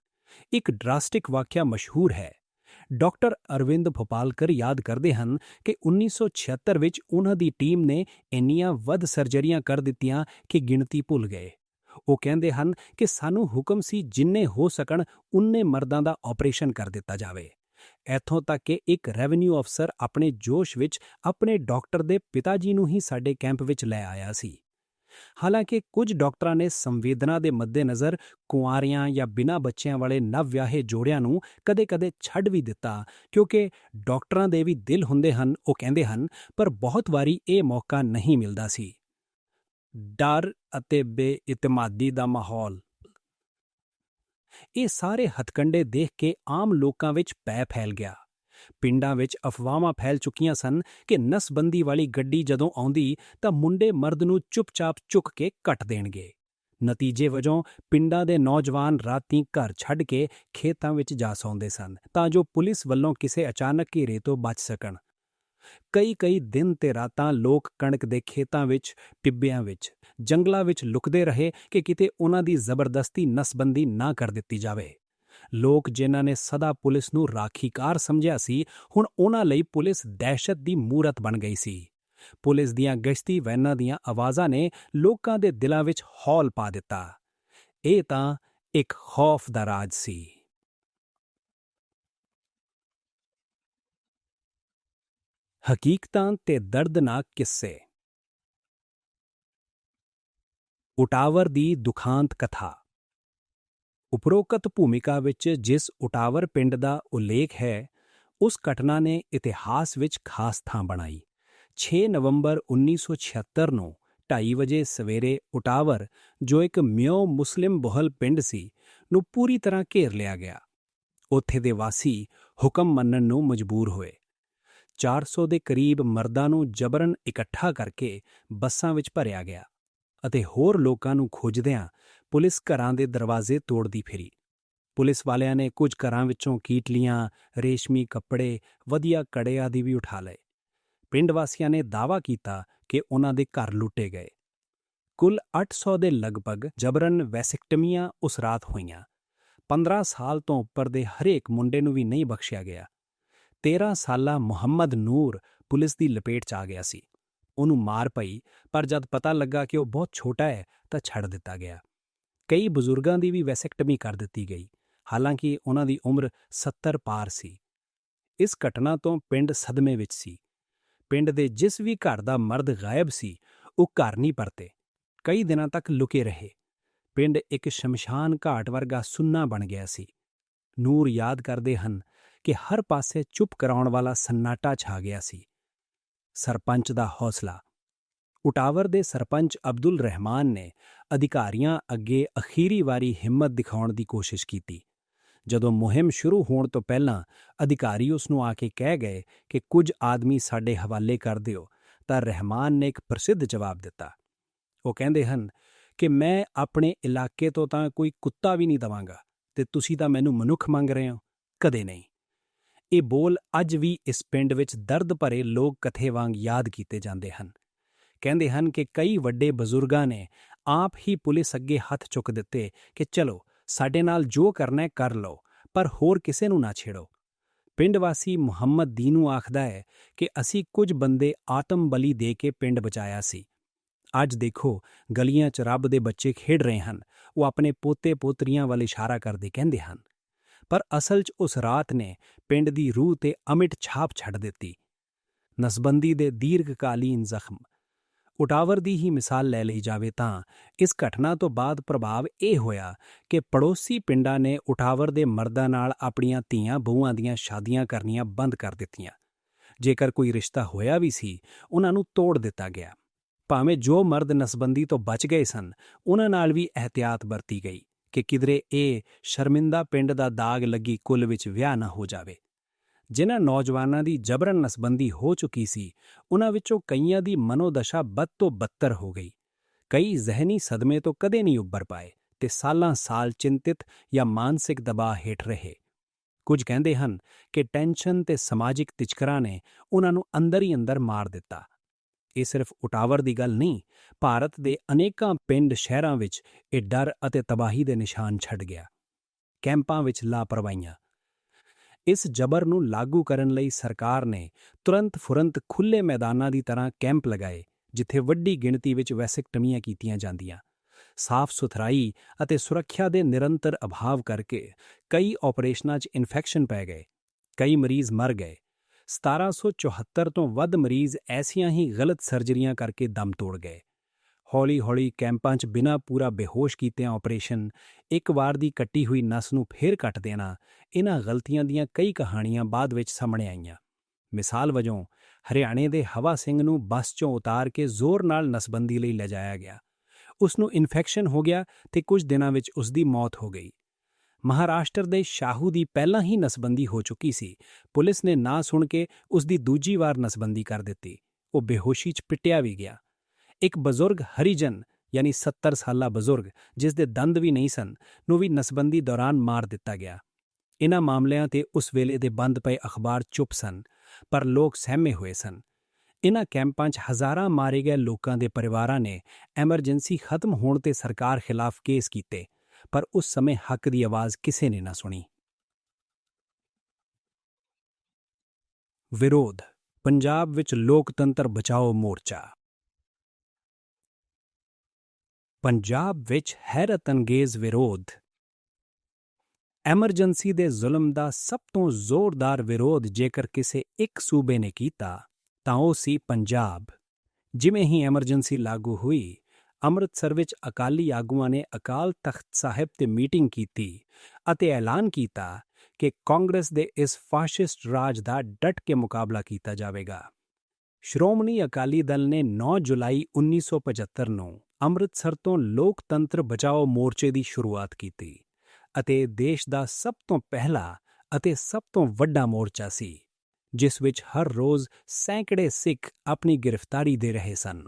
S1: ਇੱਕ ਡਰਾਸਟਿਕ ਵਾਕਿਆ ਮਸ਼ਹੂਰ ਹੈ। ਡਾਕਟਰ ਅਰਵਿੰਦ ਭੋਪਾਲਕਰ ਯਾਦ ਕਰਦੇ ਹਨ ਕਿ 1976 ਵਿੱਚ ਉਹਨਾਂ ਦੀ ਟੀਮ ਨੇ ਇੰਨੀਆਂ ਵੱਧ ਸਰਜਰੀਆਂ ਕਰ ਦਿੱਤੀਆਂ ਕਿ ਗਿਣਤੀ ਭੁੱਲ ਗਏ। ਉਹ ਕਹਿੰਦੇ ਹਨ ਕਿ ਸਾਨੂੰ ਹੁਕਮ ਸੀ ਜਿੰਨੇ ਹੋ ਸਕਣ, ਉਨੇ ਮਰਦਾਂ ਦਾ ਆਪਰੇਸ਼ਨ ਕਰ ਦਿੱਤਾ ਜਾਵੇ। ਇੱਥੋਂ ਤੱਕ ਕਿ ਇੱਕ ਰੈਵਨਿਊ ਅਫਸਰ ਆਪਣੇ ਜੋਸ਼ ਵਿੱਚ ਆਪਣੇ ਡਾਕਟਰ ਦੇ ਪਿਤਾ ਜੀ ਨੂੰ ਹੀ ਸਾਡੇ ਕੈਂਪ ਵਿੱਚ ਲੈ ਆਇਆ ਸੀ। ਹਾਲਾਂਕਿ ਕੁਝ ਡਾਕਟਰਾਂ ਨੇ ਸੰਵੇਦਨਾ ਦੇ ਮੱਦੇਨਜ਼ਰ ਕੁਆਰੀਆਂ ਜਾਂ ਬਿਨਾਂ ਬੱਚਿਆਂ ਵਾਲੇ ਨਵ ਵਿਆਹੇ ਜੋੜਿਆਂ ਨੂੰ ਕਦੇ-ਕਦੇ ਛੱਡ ਵੀ ਦਿੱਤਾ, ਕਿਉਂਕਿ ਡਾਕਟਰਾਂ ਦੇ ਵੀ ਦਿਲ ਹੁੰਦੇ ਹਨ, ਉਹ ਕਹਿੰਦੇ ਹਨ, ਪਰ ਬਹੁਤ ਵਾਰੀ ਇਹ ਮੌਕਾ ਨਹੀਂ ਮਿਲਦਾ ਸੀ। ਡਰ ਅਤੇ ਬੇਇਤਮਾਦੀ ਦਾ ਮਾਹੌਲ। ਇਹ ਸਾਰੇ ਹਥਕੰਡੇ ਦੇਖ ਕੇ ਆਮ ਲੋਕਾਂ ਵਿੱਚ ਪੈ ਫੈਲ ਗਿਆ। ਪਿੰਡਾਂ ਵਿੱਚ ਅਫਵਾਹਾਂ ਫੈਲ ਚੁੱਕੀਆਂ ਸਨ ਕਿ ਨਸਬੰਦੀ ਵਾਲੀ ਗੱਡੀ ਜਦੋਂ ਆਉਂਦੀ ਤਾਂ ਮੁੰਡੇ ਮਰਦ ਨੂੰ ਚੁੱਪਚਾਪ ਚੁੱਕ ਕੇ ਕੱਟ ਦੇਣਗੇ। ਨਤੀਜੇ ਵਜੋਂ ਪਿੰਡਾਂ ਦੇ ਨੌਜਵਾਨ ਰਾਤੀ ਘਰ ਛੱਡ ਕੇ ਖੇਤਾਂ ਵਿੱਚ ਜਾ ਸੌਂਦੇ ਸਨ ਤਾਂ ਜੋ ਪੁਲਿਸ ਵੱਲੋਂ ਕਿਸੇ ਅਚਾਨਕ ਘੇਰੇ ਤੋਂ ਬਚ ਸਕਣ। ਕਈ ਕਈ ਦਿਨ ਤੇ ਰਾਤਾਂ ਲੋਕ ਕਣਕ ਦੇ ਖੇਤਾਂ ਵਿੱਚ ਟਿੱਬਿਆਂ ਵਿੱਚ ਜੰਗਲਾਂ ਵਿੱਚ ਲੁਕਦੇ ਰਹੇ ਕਿ ਕਿਤੇ ਉਹਨਾਂ ਦੀ ਜ਼ਬਰਦਸਤੀ ਨਸਬੰਦੀ ਨਾ ਕਰ ਦਿੱਤੀ ਜਾਵੇ। ਲੋਕ ਜਿਨ੍ਹਾਂ ਨੇ ਸਦਾ ਪੁਲਿਸ ਨੂੰ ਰਾਖੀਕਾਰ ਸਮਝਿਆ ਸੀ, ਹੁਣ ਉਹਨਾਂ ਲਈ ਪੁਲਿਸ ਦਹਿਸ਼ਤ ਦੀ ਮੂਰਤ ਬਣ ਗਈ ਸੀ। ਪੁਲਿਸ ਦੀਆਂ ਗਸ਼ਤੀ ਵੈਨਾਂ ਦੀਆਂ ਆਵਾਜ਼ਾਂ ਨੇ ਲੋਕਾਂ ਦੇ ਦਿਲਾਂ ਵਿੱਚ ਹੌਲ ਪਾ ਦਿੱਤਾ। ਇਹ ਤਾਂ ਇੱਕ ਖੌਫ ਦਾ ਰਾਜ ਸੀ। ਹਕੀਕਤਾਂ ਤੇ ਦਰਦਨਾਕ ਕਿੱਸੇ। ਉਟਾਵਰ ਦੀ ਦੁਖਾਂਤ ਕਥਾ। ਉਪਰੋਕਤ ਭੂਮਿਕਾ ਵਿੱਚ ਜਿਸ ਉਟਾਵਰ ਪਿੰਡ ਦਾ ਉਲੇਖ ਹੈ, ਉਸ ਘਟਨਾ ਨੇ ਇਤਿਹਾਸ ਵਿੱਚ ਖਾਸ ਥਾਂ ਬਣਾਈ। 6 ਨਵੰਬਰ 1976 ਨੂੰ 2:30 ਵਜੇ ਸਵੇਰੇ ਉਟਾਵਰ, ਜੋ ਇੱਕ ਮਿਓ ਮੁਸਲਿਮ ਬਹੁਲ ਪਿੰਡ ਸੀ, ਨੂੰ ਪੂਰੀ ਤਰ੍ਹਾਂ ਘੇਰ ਲਿਆ ਗਿਆ। ਉੱਥੇ ਦੇ ਵਾਸੀ ਹੁਕਮ ਮੰਨਣ ਨੂੰ ਮਜਬੂਰ ਹੋਏ। 400 ਦੇ ਕਰੀਬ ਮਰਦਾਂ ਨੂੰ ਜਬਰਨ ਇਕੱਠਾ ਕਰਕੇ ਬੱਸਾਂ ਵਿੱਚ ਭਰਿਆ ਗਿਆ। ਅਤੇ ਹੋਰ ਲੋਕਾਂ ਨੂੰ ਖੋਜਦਿਆਂ ਪੁਲਿਸ ਘਰਾਂ ਦੇ ਦਰਵਾਜ਼ੇ ਤੋੜਦੀ ਫਿਰੀ। ਪੁਲਿਸ ਵਾਲਿਆਂ ਨੇ ਕੁਝ ਘਰਾਂ ਵਿੱਚੋਂ ਕੀਟਲੀਆਂ ਰੇਸ਼ਮੀ ਕੱਪੜੇ, ਵਧੀਆ ਕੜੇ ਆਦਿ ਵੀ ਉਠਾ ਲਏ। ਪਿੰਡ ਵਾਸੀਆਂ ਨੇ ਦਾਅਵਾ ਕੀਤਾ ਕਿ ਉਹਨਾਂ ਦੇ ਘਰ ਲੁੱਟੇ ਗਏ। ਕੁੱਲ 800 ਦੇ ਲਗਭਗ ਜਬਰਨ ਵੈਸੈਕਟਮੀਆਂ ਉਸ ਰਾਤ ਹੋਈਆਂ। 15 ਸਾਲ ਤੋਂ ਉੱਪਰ ਦੇ ਹਰੇਕ ਮੁੰਡੇ ਨੂੰ ਵੀ ਨਹੀਂ ਬਖਸ਼ਿਆ ਗਿਆ। 13 ਸਾਲਾ ਮੁਹੰਮਦ ਨੂਰ ਪੁਲਿਸ ਦੀ ਲਪੇਟ 'ਚ ਆ ਗਿਆ ਸੀ। ਉਹਨੂੰ ਮਾਰ ਪਈ, ਪਰ ਜਦ ਪਤਾ ਲੱਗਾ ਕਿ ਉਹ ਬਹੁਤ ਛੋਟਾ ਹੈ ਤਾਂ ਛੱਡ ਦਿੱਤਾ ਗਿਆ। ਕਈ ਬਜ਼ੁਰਗਾਂ ਦੀ ਵੀ ਵੈਸੈਕਟਮੀ ਕਰ ਦਿੱਤੀ ਗਈ। ਹਾਲਾਂਕਿ ਉਹਨਾਂ ਦੀ ਉਮਰ 70 ਪਾਰ ਸੀ। ਇਸ ਘਟਨਾ ਤੋਂ ਪਿੰਡ ਸਦਮੇ ਵਿੱਚ ਸੀ। ਪਿੰਡ ਦੇ ਜਿਸ ਵੀ ਘਰ ਦਾ ਮਰਦ ਗਾਇਬ ਸੀ, ਉਹ ਘਰ ਨਹੀਂ ਪਰਤੇ। ਕਈ ਦਿਨਾਂ ਤੱਕ ਲੁਕੇ ਰਹੇ। ਪਿੰਡ ਇੱਕ ਸ਼ਮਸ਼ਾਨ ਘਾਟ ਵਰਗਾ ਸੁੰਨਾ ਬਣ ਗਿਆ ਸੀ। ਨੂਰ ਯਾਦ ਕਰਦੇ ਹਨ ਕਿ ਹਰ ਪਾਸੇ ਚੁੱਪ ਕਰਾਉਣ ਵਾਲਾ ਸੰਨਾਟਾ ਛਾ ਗਿਆ ਸੀ। ਸਰਪੰਚ ਦਾ ਹੌਸਲਾ। ਉਟਾਵਰ ਦੇ ਸਰਪੰਚ ਅਬਦੁਲ ਰਹਿਮਾਨ ਨੇ ਅਧਿਕਾਰੀਆਂ ਅੱਗੇ ਅਖੀਰੀ ਵਾਰੀ ਹਿੰਮਤ ਦਿਖਾਉਣ ਦੀ ਕੋਸ਼ਿਸ਼ ਕੀਤੀ। ਜਦੋਂ ਮੁਹਿੰਮ ਸ਼ੁਰੂ ਹੋਣ ਤੋਂ ਪਹਿਲਾਂ ਅਧਿਕਾਰੀ ਉਸ ਨੂੰ ਆ ਕੇ ਕਹਿ ਗਏ ਕਿ ਕੁਝ ਆਦਮੀ ਸਾਡੇ ਹਵਾਲੇ ਕਰ ਦਿਓ, ਤਾਂ ਰਹਿਮਾਨ ਨੇ ਇੱਕ ਪ੍ਰਸਿੱਧ ਜਵਾਬ ਦਿੱਤਾ। ਉਹ ਕਹਿੰਦੇ ਹਨ ਕਿ ਮੈਂ ਆਪਣੇ ਇਲਾਕੇ ਤੋਂ ਤਾਂ ਕੋਈ ਕੁੱਤਾ ਵੀ ਨਹੀਂ ਦਵਾਂਗਾ ਤੇ ਤੁਸੀਂ ਤਾਂ ਮੈਨੂੰ ਮਨੁੱਖ ਮੰਗ ਰਹੇ ਹੋ। ਕਦੇ ਨਹੀਂ। ਇਹ ਬੋਲ ਅੱਜ ਵੀ ਇਸ ਪਿੰਡ ਵਿੱਚ ਦਰਦ ਭਰੇ ਲੋਕ ਕਥੇ ਵਾਂਗ ਯਾਦ ਕੀਤੇ ਜਾਂਦੇ ਹਨ। ਕਹਿੰਦੇ ਹਨ ਕਿ ਕਈ ਵੱਡੇ ਬਜ਼ੁਰਗਾਂ ਨੇ ਆਪ ਹੀ ਪੁਲਿਸ ਅੱਗੇ ਹੱਥ ਚੁੱਕ ਦਿੱਤੇ ਕਿ ਚਲੋ, ਸਾਡੇ ਨਾਲ ਜੋ ਕਰਨਾ ਹੈ ਕਰ ਲਓ, ਪਰ ਹੋਰ ਕਿਸੇ ਨੂੰ ਨਾ ਛੇੜੋ। ਪਿੰਡ ਵਾਸੀ ਮੁਹੰਮਦ ਦੀਨੂ ਆਖਦਾ ਹੈ ਕਿ ਅਸੀਂ ਕੁਝ ਬੰਦੇ ਆਤਮ ਬਲੀ ਦੇ ਕੇ ਪਿੰਡ ਬਚਾਇਆ ਸੀ। ਅੱਜ ਦੇਖੋ, ਗਲੀਆਂ 'ਚ ਰੱਬ ਦੇ ਬੱਚੇ ਖੇਡ ਰਹੇ ਹਨ, ਉਹ ਆਪਣੇ ਪੋਤੇ ਪੋਤਰੀਆਂ ਵੱਲ ਇਸ਼ਾਰਾ ਕਰਦੇ ਕਹਿੰਦੇ ਹਨ। ਪਰ ਅਸਲ 'ਚ ਉਸ ਰਾਤ ਨੇ ਪਿੰਡ ਦੀ ਰੂਹ ਤੇ ਅਮਿਟ ਛਾਪ ਛੱਡ ਦਿੱਤੀ। ਨਸਬੰਦੀ ਦੇ ਦੀਰਘਕਾਲੀਨ ਜ਼ਖਮ। ਉਟਾਵਰ ਦੀ ਹੀ ਮਿਸਾਲ ਲੈ ਲਈ ਜਾਵੇ ਤਾਂ ਇਸ ਘਟਨਾ ਤੋਂ ਬਾਅਦ ਪ੍ਰਭਾਵ ਇਹ ਹੋਇਆ ਕਿ ਪੜੋਸੀ ਪਿੰਡਾਂ ਨੇ ਉਟਾਵਰ ਦੇ ਮਰਦਾਂ ਨਾਲ ਆਪਣੀਆਂ ਧੀਆਂ ਬਹੂਆਂ ਦੀਆਂ ਸ਼ਾਦੀਆਂ ਕਰਨੀਆਂ ਬੰਦ ਕਰ ਦਿੱਤੀਆਂ। ਜੇਕਰ ਕੋਈ ਰਿਸ਼ਤਾ ਹੋਇਆ ਵੀ ਸੀ, ਉਹਨਾਂ ਨੂੰ ਤੋੜ ਦਿੱਤਾ ਗਿਆ। ਭਾਵੇਂ ਜੋ ਮਰਦ ਨਸਬੰਦੀ ਤੋਂ ਬਚ ਗਏ ਸਨ, ਉਹਨਾਂ ਨਾਲ ਵੀ ਇhtiyਾਤ ਵਰਤੀ ਗਈ। ਕਿ ਕਿਧਰੇ ਇਹ ਸ਼ਰਮਿੰਦਾ ਪਿੰਡ ਦਾ ਦਾਗ ਲੱਗੀ ਕੁੱਲ ਵਿੱਚ ਵਿਆਹ ਨਾ ਹੋ ਜਾਵੇ। ਜਿਨ੍ਹਾਂ ਨੌਜਵਾਨਾਂ ਦੀ ਜਬਰਨ ਨਸਬੰਦੀ ਹੋ ਚੁੱਕੀ ਸੀ ਉਹਨਾਂ ਵਿੱਚੋਂ ਕਈਆਂ ਦੀ ਮਨੋਦਸ਼ਾ ਬਦ ਤੋਂ ਬੱਤਰ ਹੋ ਗਈ। ਕਈ ਜ਼ਹਿਨੀ ਸਦਮੇ ਤੋਂ ਕਦੇ ਨਹੀਂ ਉੱਭਰ ਪਾਏ ਤੇ ਸਾਲਾਂ ਸਾਲ ਚਿੰਤਿਤ ਜਾਂ ਮਾਨਸਿਕ ਦਬਾਅ ਹੇਠ ਰਹੇ। ਕੁਝ ਕਹਿੰਦੇ ਹਨ ਕਿ ਟੈਨਸ਼ਨ ਤੇ ਸਮਾਜਿਕ ਤਿਚਕਰਾਂ ਨੇ ਉਹਨਾਂ ਨੂੰ ਅੰਦਰ ਹੀ ਅੰਦਰ ਮਾਰ ਦਿੱਤਾ। ਇਹ ਸਿਰਫ ਉਟਾਵਰ ਦੀ ਗੱਲ ਨਹੀਂ, ਭਾਰਤ ਦੇ ਅਨੇਕਾਂ ਪਿੰਡ ਸ਼ਹਿਰਾਂ ਵਿੱਚ ਇਹ ਡਰ ਅਤੇ ਤਬਾਹੀ ਦੇ ਨਿਸ਼ਾਨ ਛੱਡ ਗਿਆ। ਕੈਂਪਾਂ ਵਿੱਚ ਲਾਪਰਵਾਹੀਆਂ। ਇਸ ਜਬਰ ਨੂੰ ਲਾਗੂ ਕਰਨ ਲਈ ਸਰਕਾਰ ਨੇ ਤੁਰੰਤ ਫੁਰੰਤ ਖੁੱਲੇ ਮੈਦਾਨਾਂ ਦੀ ਤਰ੍ਹਾਂ ਕੈਂਪ ਲਗਾਏ, ਜਿੱਥੇ ਵੱਡੀ ਗਿਣਤੀ ਵਿੱਚ ਵੈਸੈਕਟਮੀਆਂ ਕੀਤੀਆਂ ਜਾਂਦੀਆਂ। ਸਾਫ਼ ਸੁਥਰਾਈ ਅਤੇ ਸੁਰੱਖਿਆ ਦੇ ਨਿਰੰਤਰ ਅਭਾਵ ਕਰਕੇ ਕਈ ਆਪਰੇਸ਼ਨਾਂ 'ਚ ਇਨਫੈਕਸ਼ਨ ਪੈ ਗਏ, ਕਈ ਮਰੀਜ਼ ਮਰ ਗਏ 1774 ਤੋਂ ਵੱਧ ਮਰੀਜ਼ ਐਸੀਆਂ ਹੀ ਗਲਤ ਸਰਜਰੀਆਂ ਕਰਕੇ ਦਮ ਤੋੜ ਗਏ। ਹੌਲੀ-ਹੌਲੀ ਕੈਂਪਾਂ 'ਚ ਬਿਨਾਂ ਪੂਰਾ ਬੇਹੋਸ਼ ਕੀਤਿਆਂ ਆਪਰੇਸ਼ਨ, ਇੱਕ ਵਾਰ ਦੀ ਕੱਟੀ ਹੋਈ ਨਸ ਨੂੰ ਫੇਰ ਕੱਟ ਦੇਣਾ ਇਹਨਾਂ ਗਲਤੀਆਂ ਦੀਆਂ ਕਈ ਕਹਾਣੀਆਂ ਬਾਅਦ ਵਿੱਚ ਸਾਹਮਣੇ ਆਈਆਂ। ਮਿਸਾਲ ਵਜੋਂ, ਹਰਿਆਣੇ ਦੇ ਹਵਾ ਸਿੰਘ ਨੂੰ ਬੱਸ 'ਚੋਂ ਉਤਾਰ ਕੇ ਜ਼ੋਰ ਨਾਲ ਨਸਬੰਦੀ ਲਈ ਲਿਜਾਇਆ ਗਿਆ। ਉਸ ਨੂੰ ਇਨਫੈਕਸ਼ਨ ਹੋ ਗਿਆ ਤੇ ਕੁਝ ਦਿਨਾਂ ਵਿੱਚ ਉਸ ਦੀ ਮੌਤ ਹੋ ਗਈ। ਮਹਾਰਾਸ਼ਟਰ ਦੇ ਸ਼ਾਹੂ ਦੀ ਪਹਿਲਾਂ ਹੀ ਨਸਬੰਦੀ ਹੋ ਚੁੱਕੀ ਸੀ। ਪੁਲਿਸ ਨੇ ਨਾ ਸੁਣ ਕੇ ਉਸ ਦੀ ਦੂਜੀ ਵਾਰ ਨਸਬੰਦੀ ਕਰ ਦਿੱਤੀ। ਉਹ ਬੇਹੋਸ਼ੀ 'ਚ ਪਿੱਟਿਆ ਵੀ ਗਿਆ। ਇੱਕ ਬਜ਼ੁਰਗ ਹਰੀਜਨ, ਯਾਨੀ 70 ਸਾਲਾ ਬਜ਼ੁਰਗ, ਜਿਸ ਦੇ ਦੰਦ ਵੀ ਨਹੀਂ ਸਨ, ਨੂੰ ਵੀ ਨਸਬੰਦੀ ਦੌਰਾਨ ਮਾਰ ਦਿੱਤਾ ਗਿਆ। ਇਹਨਾਂ ਮਾਮਲਿਆਂ ਤੇ ਉਸ ਵੇਲੇ ਦੇ ਬੰਦ ਪਏ ਅਖਬਾਰ ਚੁੱਪ ਸਨ, ਪਰ ਲੋਕ ਸਹਿਮੇ ਹੋਏ ਸਨ। ਇਹਨਾਂ ਕੈਂਪਾਂ 'ਚ ਹਜ਼ਾਰਾਂ ਮਾਰੇ ਗਏ ਲੋਕਾਂ ਦੇ ਪਰਿਵਾਰਾਂ ਨੇ ਐਮਰਜੈਂਸੀ ਖਤਮ ਹੋਣ ਤੇ ਸਰਕਾਰ ਖਿਲਾਫ ਕੇਸ ਕੀਤੇ। ਪਰ ਉਸ ਸਮੇਂ ਹੱਕ ਦੀ ਆਵਾਜ਼ ਕਿਸੇ ਨੇ ਨਾ ਸੁਣੀ। ਵਿਰੋਧ, ਪੰਜਾਬ ਵਿੱਚ ਲੋਕਤੰਤਰ ਬਚਾਓ ਮੋਰਚਾ। ਪੰਜਾਬ ਵਿੱਚ ਹੈਰਤ ਅੰਗੇਜ਼ ਵਿਰੋਧ। ਐਮਰਜੈਂਸੀ ਦੇ ਜ਼ੁਲਮ ਦਾ ਸਭ ਤੋਂ ਜ਼ੋਰਦਾਰ ਵਿਰੋਧ ਜੇਕਰ ਕਿਸੇ ਇੱਕ ਸੂਬੇ ਨੇ ਕੀਤਾ, ਤਾਂ ਉਹ ਸੀ ਪੰਜਾਬ। ਜਿਵੇਂ ਹੀ ਐਮਰਜੈਂਸੀ ਲਾਗੂ ਹੋਈ ਅੰਮ੍ਰਿਤਸਰ ਵਿੱਚ ਅਕਾਲੀ ਆਗੂਆਂ ਨੇ ਅਕਾਲ ਤਖਤ ਸਾਹਿਬ ਤੇ ਮੀਟਿੰਗ ਕੀਤੀ ਅਤੇ ਐਲਾਨ ਕੀਤਾ ਕਿ ਕਾਂਗਰਸ ਦੇ ਇਸ ਫਾਸ਼ਿਸਟ ਰਾਜ ਦਾ ਡਟ ਕੇ ਮੁਕਾਬਲਾ ਕੀਤਾ ਜਾਵੇਗਾ। ਸ਼੍ਰੋਮਣੀ ਅਕਾਲੀ ਦਲ ਨੇ 9 ਜੁਲਾਈ 1975 ਨੂੰ ਅੰਮ੍ਰਿਤਸਰ ਤੋਂ ਲੋਕਤੰਤਰ ਬਚਾਓ ਮੋਰਚੇ ਦੀ ਸ਼ੁਰੂਆਤ ਕੀਤੀ ਅਤੇ ਦੇਸ਼ ਦਾ ਸਭ ਤੋਂ ਪਹਿਲਾ ਅਤੇ ਸਭ ਤੋਂ ਵੱਡਾ ਮੋਰਚਾ ਸੀ, ਜਿਸ ਵਿੱਚ ਹਰ ਰੋਜ਼ ਸੈਂਕੜੇ ਸਿੱਖ ਆਪਣੀ ਗ੍ਰਿਫਤਾਰੀ ਦੇ ਰਹੇ ਸਨ।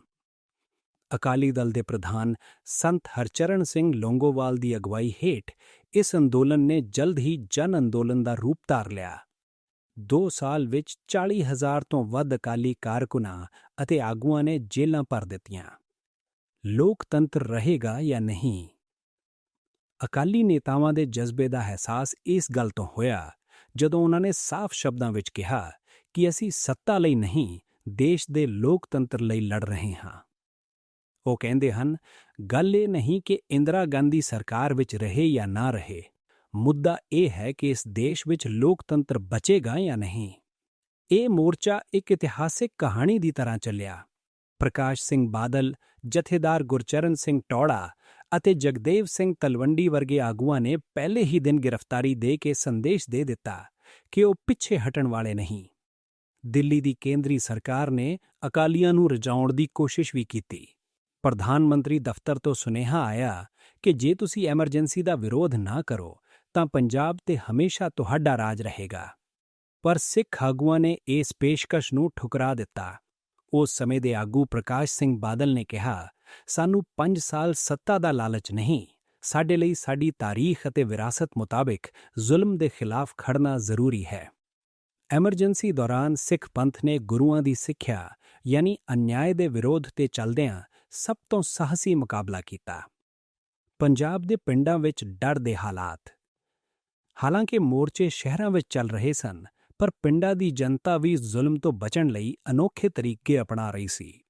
S1: ਅਕਾਲੀ ਦਲ ਦੇ ਪ੍ਰਧਾਨ ਸੰਤ ਹਰਚਰਨ ਸਿੰਘ ਲੋਂਗੋਵਾਲ ਦੀ ਅਗਵਾਈ ਹੇਠ ਇਸ ਅੰਦੋਲਨ ਨੇ ਜਲਦ ਹੀ ਜਨ ਅੰਦੋਲਨ ਦਾ ਰੂਪ ਧਾਰ ਲਿਆ। 2 ਸਾਲ ਵਿੱਚ 40000 ਤੋਂ ਵੱਧ ਅਕਾਲੀ ਕਾਰਕੁਨਾਂ ਅਤੇ ਆਗੂਆਂ ਨੇ ਜੇਲ੍ਹਾਂ ਭਰ ਦਿੱਤੀਆਂ। ਲੋਕਤੰਤਰ ਰਹੇਗਾ ਜਾਂ ਨਹੀਂ? ਅਕਾਲੀ ਨੇਤਾਵਾਂ ਦੇ ਜਜ਼ਬੇ ਦਾ ਅਹਿਸਾਸ ਇਸ ਗੱਲ ਤੋਂ ਹੋਇਆ ਜਦੋਂ ਉਹਨਾਂ ਨੇ ਸਾਫ਼ ਸ਼ਬਦਾਂ ਵਿੱਚ ਕਿਹਾ ਕਿ ਅਸੀਂ ਸੱਤਾ ਲਈ ਨਹੀਂ, ਦੇਸ਼ ਦੇ ਲੋਕਤੰਤਰ ਲਈ ਲੜ ਰਹੇ ਹਾਂ। ਉਹ ਕਹਿੰਦੇ ਹਨ, ਗੱਲ ਇਹ ਨਹੀਂ ਕਿ ਇੰਦਰਾ ਗਾਂਧੀ ਸਰਕਾਰ ਵਿੱਚ ਰਹੇ ਜਾਂ ਨਾ ਰਹੇ। ਮੁੱਦਾ ਇਹ ਹੈ ਕਿ ਇਸ ਦੇਸ਼ ਵਿੱਚ ਲੋਕਤੰਤਰ ਬਚੇਗਾ ਜਾਂ ਨਹੀਂ। ਇਹ ਮੋਰਚਾ ਇੱਕ ਇਤਿਹਾਸਿਕ ਕਹਾਣੀ ਦੀ ਤਰ੍ਹਾਂ ਚੱਲਿਆ। ਪ੍ਰਕਾਸ਼ ਸਿੰਘ ਬਾਦਲ, ਜਥੇਦਾਰ ਗੁਰਚਰਨ ਸਿੰਘ ਟੌੜਾ ਅਤੇ ਜਗਦੇਵ ਸਿੰਘ ਤਲਵੰਡੀ ਵਰਗੇ ਆਗੂਆਂ ਨੇ ਪਹਿਲੇ ਹੀ ਦਿਨ ਗ੍ਰਿਫਤਾਰੀ ਦੇ ਕੇ ਸੰਦੇਸ਼ ਦੇ ਦਿੱਤਾ ਕਿ ਉਹ ਪਿੱਛੇ ਹਟਣ ਵਾਲੇ ਨਹੀਂ। ਦਿੱਲੀ ਦੀ ਕੇਂਦਰੀ ਸਰਕਾਰ ਨੇ ਅਕਾਲੀਆਂ ਨੂੰ ਰਜਾਉਣ ਦੀ ਕੋਸ਼ਿਸ਼ ਵੀ ਕੀਤੀ। ਪ੍ਰਧਾਨ ਮੰਤਰੀ ਦਫ਼ਤਰ ਤੋਂ ਸੁਨੇਹਾ ਆਇਆ ਕਿ ਜੇ ਤੁਸੀਂ ਐਮਰਜੈਂਸੀ ਦਾ ਵਿਰੋਧ ਨਾ ਕਰੋ, ਤਾਂ ਪੰਜਾਬ ਤੇ ਹਮੇਸ਼ਾ ਤੁਹਾਡਾ ਰਾਜ ਰਹੇਗਾ। ਪਰ ਸਿੱਖ ਆਗੂਆਂ ਨੇ ਇਸ ਪੇਸ਼ਕਸ਼ ਨੂੰ ਠੁਕਰਾ ਦਿੱਤਾ। ਉਸ ਸਮੇਂ ਦੇ ਆਗੂ ਪ੍ਰਕਾਸ਼ ਸਿੰਘ ਬਾਦਲ ਨੇ ਕਿਹਾ, ਸਾਨੂੰ 5 ਸਾਲ ਸੱਤਾ ਦਾ ਲਾਲਚ ਨਹੀਂ, ਸਾਡੇ ਲਈ ਸਾਡੀ ਤਾਰੀਖ ਅਤੇ ਵਿਰਾਸਤ ਮੁਤਾਬਿਕ ਜ਼ੁਲਮ ਦੇ ਖਿਲਾਫ ਖੜਨਾ ਜ਼ਰੂਰੀ ਹੈ। ਐਮਰਜੈਂਸੀ ਦੌਰਾਨ ਸਿੱਖ ਪੰਥ ਨੇ ਗੁਰੂਆਂ ਦੀ ਸਿੱਖਿਆ, ਯਾਨੀ ਅਨਿਆਏ ਦੇ ਵਿਰੋਧ ਤੇ ਚੱਲਦਿਆਂ ਸਭ ਤੋਂ ਸਾਹਸੀ ਮੁਕਾਬਲਾ ਕੀਤਾ। ਪੰਜਾਬ ਦੇ ਪਿੰਡਾਂ ਵਿੱਚ ਡਰ ਦੇ ਹਾਲਾਤ। ਹਾਲਾਂਕਿ ਮੋਰਚੇ ਸ਼ਹਿਰਾਂ ਵਿੱਚ ਚੱਲ ਰਹੇ ਸਨ, ਪਰ ਪਿੰਡਾਂ ਦੀ ਜਨਤਾ ਵੀ ਜ਼ੁਲਮ ਤੋਂ ਬਚਣ ਲਈ ਅਨੋਖੇ ਤਰੀਕੇ ਅਪਣਾ ਰਹੀ ਸੀ।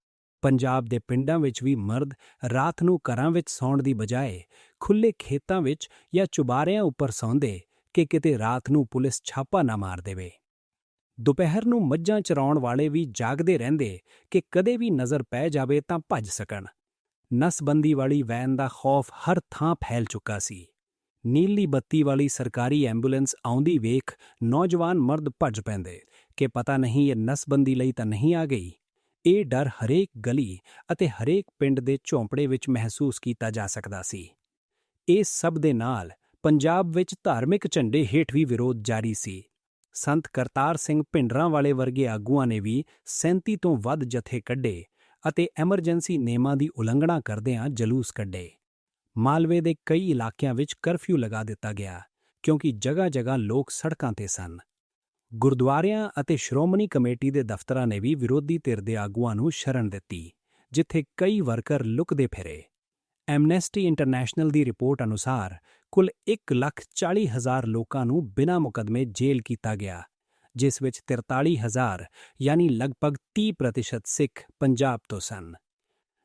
S1: ਪੰਜਾਬ ਦੇ ਪਿੰਡਾਂ ਵਿੱਚ ਵੀ ਮਰਦ ਰਾਤ ਨੂੰ ਘਰਾਂ ਵਿੱਚ ਸੌਣ ਦੀ ਬਜਾਏ ਖੁੱਲੇ ਖੇਤਾਂ ਵਿੱਚ ਜਾਂ ਚੁਬਾਰਿਆਂ ਉੱਪਰ ਸੌਂਦੇ ਕਿ ਕਿਤੇ ਰਾਤ ਨੂੰ ਪੁਲਿਸ ਛਾਪਾ ਨਾ ਮਾਰ ਦੇਵੇ। ਦੁਪਹਿਰ ਨੂੰ ਮੱਝਾਂ ਚਰਾਉਣ ਵਾਲੇ ਵੀ ਜਾਗਦੇ ਰਹਿੰਦੇ ਕਿ ਕਦੇ ਵੀ ਨਜ਼ਰ ਪੈ ਜਾਵੇ ਤਾਂ ਭੱਜ ਸਕਣ। ਨਸਬੰਦੀ ਵਾਲੀ ਵੈਨ ਦਾ ਖੌਫ ਹਰ ਥਾਂ ਫੈਲ ਚੁੱਕਾ ਸੀ। ਨੀਲੀ ਬੱਤੀ ਵਾਲੀ ਸਰਕਾਰੀ ਐਂਬੂਲੈਂਸ ਆਉਂਦੀ ਵੇਖ ਨੌਜਵਾਨ ਮਰਦ ਭੱਜ ਪੈਂਦੇ ਕਿ ਪਤਾ ਨਹੀਂ ਇਹ ਨਸਬੰਦੀ ਲਈ ਤਾਂ ਨਹੀਂ ਆ ਗਈ। ਇਹ ਡਰ ਹਰੇਕ ਗਲੀ ਅਤੇ ਹਰੇਕ ਪਿੰਡ ਦੇ ਝੌਂਪੜੇ ਵਿੱਚ ਮਹਿਸੂਸ ਕੀਤਾ ਜਾ ਸਕਦਾ ਸੀ। ਇਸ ਸਭ ਦੇ ਨਾਲ ਪੰਜਾਬ ਵਿੱਚ ਧਾਰਮਿਕ ਝੰਡੇ ਹੇਠ ਵੀ ਵਿਰੋਧ ਜਾਰੀ ਸੀ। ਸੰਤ ਕਰਤਾਰ ਸਿੰਘ ਭਿੰਡਰਾਂ ਵਾਲੇ ਵਰਗੇ ਆਗੂਆਂ ਨੇ ਵੀ 37 ਤੋਂ ਵੱਧ ਜਥੇ ਕੱਢੇ ਅਤੇ ਐਮਰਜੈਂਸੀ ਨੇਮਾਂ ਦੀ ਉਲੰਘਣਾ ਕਰਦਿਆਂ ਜਲੂਸ ਕੱਢੇ। ਮਾਲਵੇ ਦੇ ਕਈ ਇਲਾਕਿਆਂ ਵਿੱਚ ਕਰਫਿਊ ਲਗਾ ਦਿੱਤਾ ਗਿਆ, ਕਿਉਂਕਿ ਜਗ੍ਹਾ-ਜਗ੍ਹਾ ਲੋਕ ਸੜਕਾਂ ਤੇ ਸਨ। ਗੁਰਦੁਆਰਿਆਂ ਅਤੇ ਸ਼੍ਰੋਮਣੀ ਕਮੇਟੀ ਦੇ ਦਫ਼ਤਰਾਂ ਨੇ ਵੀ ਵਿਰੋਧੀ ਧਿਰ ਦੇ ਆਗੂਆਂ ਨੂੰ ਸ਼ਰਨ ਦਿੱਤੀ, ਜਿੱਥੇ ਕਈ ਵਰਕਰ ਲੁਕਦੇ ਫਿਰੇ। ਐਮਨੈਸਟੀ ਇੰਟਰਨੈਸ਼ਨਲ ਦੀ ਰਿਪੋਰਟ ਅਨੁਸਾਰ ਕੁੱਲ 1,40,000 ਲੋਕਾਂ ਨੂੰ ਬਿਨਾਂ ਮੁਕਦਮੇ ਜੇਲ੍ਹ ਕੀਤਾ ਗਿਆ ਜਿਸ ਵਿੱਚ 43,000 ਯਾਨੀ ਲਗਭਗ 30% ਸਿੱਖ ਪੰਜਾਬ ਤੋਂ ਸਨ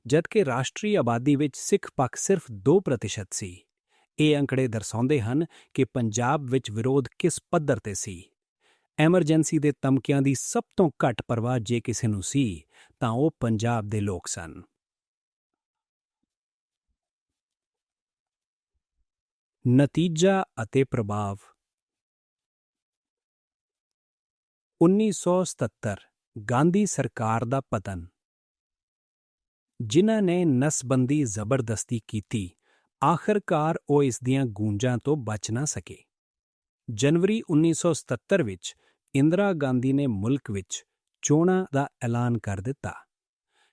S1: ਜਦਕਿ ਰਾਸ਼ਟਰੀ ਆਬਾਦੀ ਵਿੱਚ ਸਿੱਖ ਪੱਖ ਸਿਰਫ 2% ਸੀ। ਇਹ ਅੰਕੜੇ ਦਰਸਾਉਂਦੇ ਹਨ ਕਿ ਪੰਜਾਬ ਵਿੱਚ ਵਿਰੋਧ ਕਿਸ ਪੱਧਰ ਤੇ ਸੀ। ਐਮਰਜੈਂਸੀ ਦੇ ਤਮਕਿਆਂ ਦੀ ਸਭ ਤੋਂ ਘੱਟ ਪਰਵਾਹ ਜੇ ਕਿਸੇ ਨੂੰ ਸੀ ਤਾਂ ਉਹ ਪੰਜਾਬ ਦੇ ਲੋਕ ਸਨ। ਨਤੀਜਾ ਅਤੇ ਪ੍ਰਭਾਵ। 1977 ਗਾਂਧੀ ਸਰਕਾਰ ਦਾ ਪਤਨ। ਜਿਨ੍ਹਾਂ ਨੇ ਨਸਬੰਦੀ ਜ਼ਬਰਦਸਤੀ ਕੀਤੀ, ਆਖਰਕਾਰ ਉਹ ਇਸ ਦੀਆਂ ਗੂੰਜਾਂ ਤੋਂ ਬਚ ਨਾ ਸਕੇ। ਜਨਵਰੀ 1977 ਵਿੱਚ ਇੰਦਰਾ ਗਾਂਧੀ ਨੇ ਮੁਲਕ ਵਿੱਚ ਚੋਣਾਂ ਦਾ ਐਲਾਨ ਕਰ ਦਿੱਤਾ।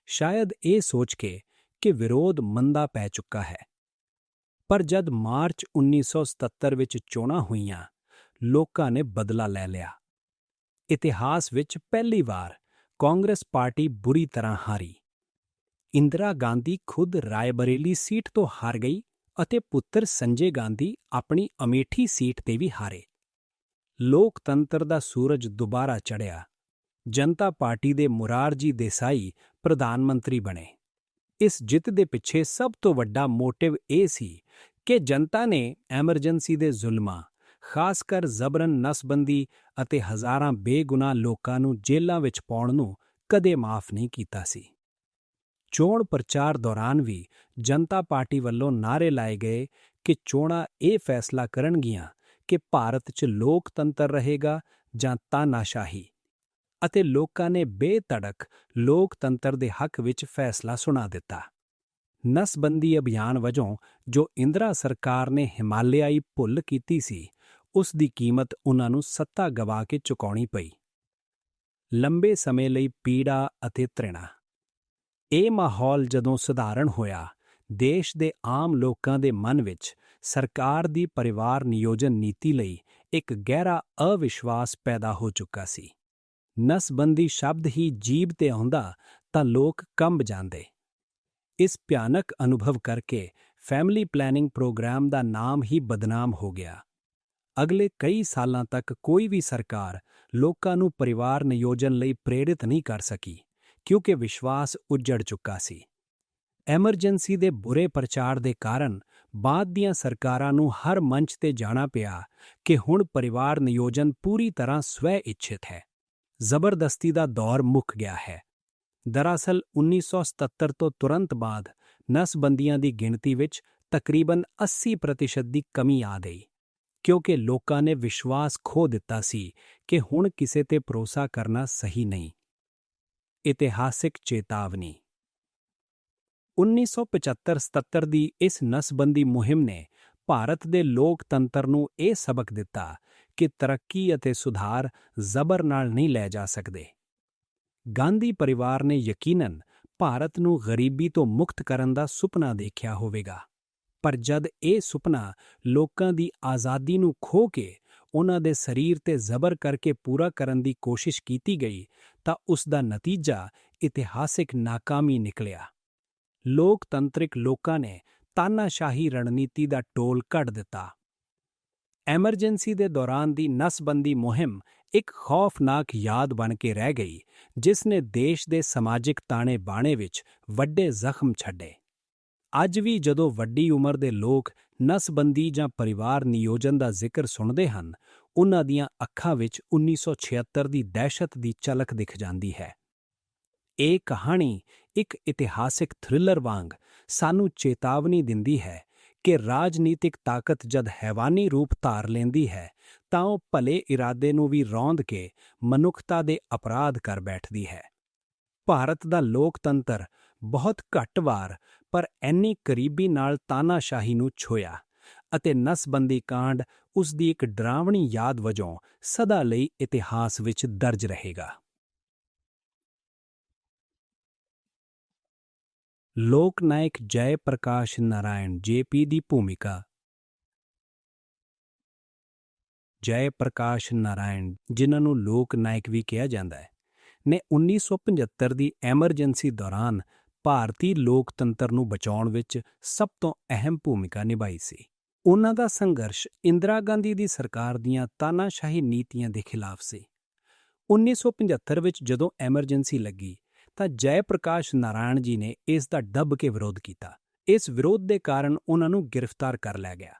S1: ਸ਼ਾਇਦ ਇਹ ਸੋਚ ਕੇ ਕਿ ਵਿਰੋਧ ਮੰਦਾ ਪੈ ਚੁੱਕਾ ਹੈ। ਪਰ ਜਦ ਮਾਰਚ 1977 ਵਿੱਚ ਚੋਣਾਂ ਹੋਈਆਂ, ਲੋਕਾਂ ਨੇ ਬਦਲਾ ਲੈ ਲਿਆ। ਇਤਿਹਾਸ ਵਿੱਚ ਪਹਿਲੀ ਵਾਰ ਕਾਂਗਰਸ ਪਾਰਟੀ ਬੁਰੀ ਤਰ੍ਹਾਂ ਹਾਰੀ। ਇੰਦਰਾ ਗਾਂਧੀ ਖੁਦ ਰਾਏਬਰੇਲੀ ਸੀਟ ਤੋਂ ਹਾਰ ਗਈ ਅਤੇ ਪੁੱਤਰ ਸੰਜੇ ਗਾਂਧੀ ਆਪਣੀ ਅਮੇਠੀ ਸੀਟ ਤੇ ਵੀ ਹਾਰੇ। ਲੋਕਤੰਤਰ ਦਾ ਸੂਰਜ ਦੁਬਾਰਾ ਚੜ੍ਹਿਆ। ਜਨਤਾ ਪਾਰਟੀ ਦੇ ਮੁਰਾਰਜੀ ਦੇਸਾਈ ਪ੍ਰਧਾਨ ਮੰਤਰੀ ਬਣੇ। ਇਸ ਜਿੱਤ ਦੇ ਪਿੱਛੇ ਸਭ ਤੋਂ ਵੱਡਾ ਮੋਟਿਵ ਇਹ ਸੀ ਕਿ ਜਨਤਾ ਨੇ ਐਮਰਜੈਂਸੀ ਦੇ ਜ਼ੁਲਮਾਂ, ਖਾਸ ਕਰ ਜ਼ਬਰਨ ਨਸਬੰਦੀ ਅਤੇ ਹਜ਼ਾਰਾਂ ਬੇਗੁਨਾਹ ਲੋਕਾਂ ਨੂੰ ਜੇਲ੍ਹਾਂ ਵਿੱਚ ਪਾਉਣ ਨੂੰ ਕਦੇ ਮਾਫ ਨਹੀਂ ਕੀਤਾ ਸੀ। ਚੋਣ ਪ੍ਰਚਾਰ ਦੌਰਾਨ ਵੀ ਜਨਤਾ ਪਾਰਟੀ ਵੱਲੋਂ ਨਾਰੇ ਲਾਏ ਗਏ ਕਿ ਚੋਣਾਂ ਇਹ ਫੈਸਲਾ ਕਰਨਗੀਆਂ ਕਿ ਭਾਰਤ 'ਚ ਲੋਕਤੰਤਰ ਰਹੇਗਾ ਜਾਂ ਤਾਨਾਸ਼ਾਹੀ। ਅਤੇ ਲੋਕਾਂ ਨੇ ਬੇਤੜਕ ਲੋਕਤੰਤਰ ਦੇ ਹੱਕ ਵਿੱਚ ਫੈਸਲਾ ਸੁਣਾ ਦਿੱਤਾ। ਨਸਬੰਦੀ ਅਭਿਆਨ ਵਜੋਂ ਜੋ ਇੰਦਰਾ ਸਰਕਾਰ ਨੇ ਹਿਮਾਲਿਆਈ ਭੁੱਲ ਕੀਤੀ ਸੀ, ਉਸ ਦੀ ਕੀਮਤ ਉਹਨਾਂ ਨੂੰ ਸੱਤਾ ਗਵਾ ਕੇ ਚੁਕਾਉਣੀ ਪਈ। ਲੰਬੇ ਸਮੇਂ ਲਈ ਪੀੜਾ ਅਤੇ ਤ੍ਰਿਣਾ। ਇਹ ਮਾਹੌਲ ਜਦੋਂ ਸਧਾਰਨ ਹੋਇਆ, ਦੇਸ਼ ਦੇ ਆਮ ਲੋਕਾਂ ਦੇ ਮਨ ਵਿੱਚ ਸਰਕਾਰ ਦੀ ਪਰਿਵਾਰ ਨਿਯੋਜਨ ਨੀਤੀ ਲਈ ਇੱਕ ਗਹਿਰਾ ਅਵਿਸ਼ਵਾਸ ਪੈਦਾ ਹੋ ਚੁੱਕਾ ਸੀ। ਨਸਬੰਦੀ ਸ਼ਬਦ ਹੀ ਜੀਬ ਤੇ ਆਉਂਦਾ ਤਾਂ ਲੋਕ ਕੰਬ ਜਾਂਦੇ। ਇਸ ਭਿਆਨਕ ਅਨੁਭਵ ਕਰਕੇ ਫੈਮਿਲੀ ਪਲੈਨਿੰਗ ਪ੍ਰੋਗਰਾਮ ਦਾ ਨਾਮ ਹੀ ਬਦਨਾਮ ਹੋ ਗਿਆ। ਅਗਲੇ ਕਈ ਸਾਲਾਂ ਤੱਕ ਕੋਈ ਵੀ ਸਰਕਾਰ ਲੋਕਾਂ ਨੂੰ ਪਰਿਵਾਰ ਨਿਯੋਜਨ ਲਈ ਪ੍ਰੇਰਿਤ ਨਹੀਂ ਕਰ ਸਕੀ, ਕਿਉਂਕਿ ਵਿਸ਼ਵਾਸ ਉੱਜੜ ਚੁੱਕਾ ਸੀ। ਐਮਰਜੈਂਸੀ ਦੇ ਬੁਰੇ ਪ੍ਰਚਾਰ ਦੇ ਕਾਰਨ ਬਾਅਦ ਦੀਆਂ ਸਰਕਾਰਾਂ ਨੂੰ ਹਰ ਮੰਚ ਤੇ ਜਾਣਾ ਪਿਆ ਕਿ ਹੁਣ ਪਰਿਵਾਰ ਨਿਯੋਜਨ ਪੂਰੀ ਤਰ੍ਹਾਂ ਸਵੈ ਇੱਛਿਤ ਹੈ। ਜ਼ਬਰਦਸਤੀ ਦਾ ਦੌਰ ਮੁੱਕ ਗਿਆ ਹੈ। ਦਰਅਸਲ 1977 ਤੋਂ ਤੁਰੰਤ ਬਾਅਦ ਨਸਬੰਦੀਆਂ ਦੀ ਗਿਣਤੀ ਵਿੱਚ ਤਕਰੀਬਨ 80% ਦੀ ਕਮੀ ਆ ਗਈ, ਕਿਉਂਕਿ ਲੋਕਾਂ ਨੇ ਵਿਸ਼ਵਾਸ ਖੋ ਦਿੱਤਾ ਸੀ ਕਿ ਹੁਣ ਕਿਸੇ ਤੇ ਭਰੋਸਾ ਕਰਨਾ ਸਹੀ ਨਹੀਂ। ਇਤਿਹਾਸਿਕ ਚੇਤਾਵਨੀ 1975-77 ਦੀ ਇਸ ਨਸਬੰਦੀ ਮੁਹਿੰਮ ਨੇ ਭਾਰਤ ਦੇ ਲੋਕਤੰਤਰ ਨੂੰ ਇਹ ਸਬਕ ਦਿੱਤਾ ਕਿ ਤਰੱਕੀ ਅਤੇ ਸੁਧਾਰ ਜ਼ਬਰ ਨਾਲ ਨਹੀਂ ਲੈ ਜਾ ਸਕਦੇ। ਗਾਂਧੀ ਪਰਿਵਾਰ ਨੇ ਯਕੀਨਨ ਭਾਰਤ ਨੂੰ ਗਰੀਬੀ ਤੋਂ ਮੁਕਤ ਕਰਨ ਦਾ ਸੁਪਨਾ ਦੇਖਿਆ ਹੋਵੇਗਾ। ਪਰ ਜਦ ਇਹ ਸੁਪਨਾ ਲੋਕਾਂ ਦੀ ਆਜ਼ਾਦੀ ਨੂੰ ਖੋ ਕੇ ਉਹਨਾਂ ਦੇ ਸਰੀਰ ਤੇ ਜ਼ਬਰ ਕਰਕੇ ਪੂਰਾ ਕਰਨ ਦੀ ਕੋਸ਼ਿਸ਼ ਕੀਤੀ ਗਈ, ਤਾਂ ਉਸ ਦਾ ਨਤੀਜਾ ਇਤਿਹਾਸਿਕ ਨਾਕਾਮੀ ਨਿਕਲਿਆ। ਲੋਕਤੰਤਰਿਕ ਲੋਕਾਂ ਨੇ ਤਾਨਾਸ਼ਾਹੀ ਰਣਨੀਤੀ ਦਾ ਟੋਲ ਕੱਢ ਦਿੱਤਾ। ਐਮਰਜੈਂਸੀ ਦੇ ਦੌਰਾਨ ਦੀ ਨਸਬੰਦੀ ਮੁਹਿੰਮ ਇੱਕ ਖੌਫਨਾਕ ਯਾਦ ਬਣ ਕੇ ਰਹਿ ਗਈ, ਜਿਸ ਨੇ ਦੇਸ਼ ਦੇ ਸਮਾਜਿਕ ਤਾਣੇ ਬਾਣੇ ਵਿੱਚ ਵੱਡੇ ਜ਼ਖਮ ਛੱਡੇ। ਅੱਜ ਵੀ ਜਦੋਂ ਵੱਡੀ ਉਮਰ ਦੇ ਲੋਕ ਨਸਬੰਦੀ ਜਾਂ ਪਰਿਵਾਰ ਨਿਯੋਜਨ ਦਾ ਜ਼ਿਕਰ ਸੁਣਦੇ ਹਨ, ਉਹਨਾਂ ਦੀਆਂ ਅੱਖਾਂ ਵਿੱਚ 1976 ਦੀ ਦਹਿਸ਼ਤ ਦੀ ਝਲਕ ਦਿਖ ਜਾਂਦੀ ਹੈ। ਇਹ ਕਹਾਣੀ ਇੱਕ ਇਤਿਹਾਸਿਕ ਥ੍ਰਿਲਰ ਵਾਂਗ ਸਾਨੂੰ ਚੇਤਾਵਨੀ ਦਿੰਦੀ ਹੈ ਕਿ ਰਾਜਨੀਤਿਕ ਤਾਕਤ ਜਦ ਹੈਵਾਨੀ ਰੂਪ ਧਾਰ ਲੈਂਦੀ ਹੈ, ਤਾਂ ਉਹ ਭਲੇ ਇਰਾਦੇ ਨੂੰ ਵੀ ਰੌਂਦ ਕੇ ਮਨੁੱਖਤਾ ਦੇ ਅਪਰਾਧ ਕਰ ਬੈਠਦੀ ਹੈ। ਭਾਰਤ ਦਾ ਲੋਕਤੰਤਰ ਬਹੁਤ ਘੱਟ ਵਾਰ ਪਰ ਐਨੀ ਕਰੀਬੀ ਨਾਲ ਤਾਨਾਸ਼ਾਹੀ ਨੂੰ ਛੋਇਆ ਅਤੇ ਨਸਬੰਦੀ ਕਾਂਡ ਉਸ ਦੀ ਇੱਕ ਡਰਾਵਣੀ ਯਾਦ ਵਜੋਂ ਸਦਾ ਲਈ ਇਤਿਹਾਸ ਵਿੱਚ ਦਰਜ ਰਹੇਗਾ। ਲੋਕ ਨਾਇਕ ਜੈ ਪ੍ਰਕਾਸ਼ ਨਾਰਾਇਣ ਜੇਪੀ ਦੀ ਭੂਮਿਕਾ। ਜੈ ਪ੍ਰਕਾਸ਼ ਨਾਰਾਇਣ, ਜਿਨ੍ਹਾਂ ਨੂੰ ਲੋਕ ਨਾਇਕ ਵੀ ਕਿਹਾ ਜਾਂਦਾ ਹੈ, ਨੇ 1975 ਦੀ ਐਮਰਜੈਂਸੀ ਦੌਰਾਨ ਭਾਰਤੀ ਲੋਕਤੰਤਰ ਨੂੰ ਬਚਾਉਣ ਵਿੱਚ ਸਭ ਤੋਂ ਅਹਿਮ ਭੂਮਿਕਾ ਨਿਭਾਈ ਸੀ। ਉਹਨਾਂ ਦਾ ਸੰਘਰਸ਼ ਇੰਦਰਾ ਗਾਂਧੀ ਦੀ ਸਰਕਾਰ ਦੀਆਂ ਤਾਨਾਸ਼ਾਹੀ ਨੀਤੀਆਂ ਦੇ ਖਿਲਾਫ ਸੀ। 1975 ਵਿੱਚ ਜਦੋਂ ਐਮਰਜੈਂਸੀ ਲੱਗੀ ਤਾਂ ਜੈ ਪ੍ਰਕਾਸ਼ ਨਾਰਾਇਣ ਜੀ ਨੇ ਇਸ ਦਾ ਦੱਬ ਕੇ ਵਿਰੋਧ ਕੀਤਾ। ਇਸ ਵਿਰੋਧ ਦੇ ਕਾਰਨ ਉਹਨਾਂ ਨੂੰ ਗ੍ਰਿਫਤਾਰ ਕਰ ਲਿਆ ਗਿਆ।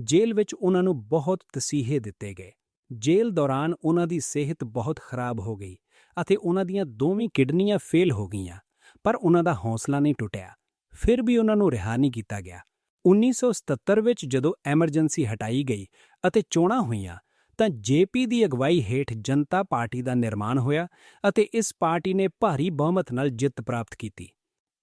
S1: ਜੇਲ੍ਹ ਵਿੱਚ ਉਹਨਾਂ ਨੂੰ ਬਹੁਤ ਤਸੀਹੇ ਦਿੱਤੇ ਗਏ। ਜੇਲ੍ਹ ਦੌਰਾਨ ਉਹਨਾਂ ਦੀ ਸਿਹਤ ਬਹੁਤ ਖਰਾਬ ਹੋ ਗਈ ਅਤੇ ਉਹਨਾਂ ਦੀਆਂ ਦੋਵੇਂ ਕਿਡਨੀਆਂ ਫੇਲ ਹੋ ਗਈਆਂ, ਪਰ ਉਹਨਾਂ ਦਾ ਹੌਸਲਾ ਨਹੀਂ ਟੁੱਟਿਆ। ਫਿਰ ਵੀ ਉਹਨਾਂ ਨੂੰ ਰਿਹਾ ਨਹੀਂ ਕੀਤਾ ਗਿਆ। 1977 ਵਿੱਚ ਜਦੋਂ ਐਮਰਜੈਂਸੀ ਹਟਾਈ ਗਈ ਅਤੇ ਚੋਣਾਂ ਹੋਈਆਂ ਤਾਂ ਜੇਪੀ ਦੀ ਅਗਵਾਈ ਹੇਠ ਜਨਤਾ ਪਾਰਟੀ ਦਾ ਨਿਰਮਾਣ ਹੋਇਆ ਅਤੇ ਇਸ ਪਾਰਟੀ ਨੇ ਭਾਰੀ ਬਹੁਮਤ ਨਾਲ ਜਿੱਤ ਪ੍ਰਾਪਤ ਕੀਤੀ।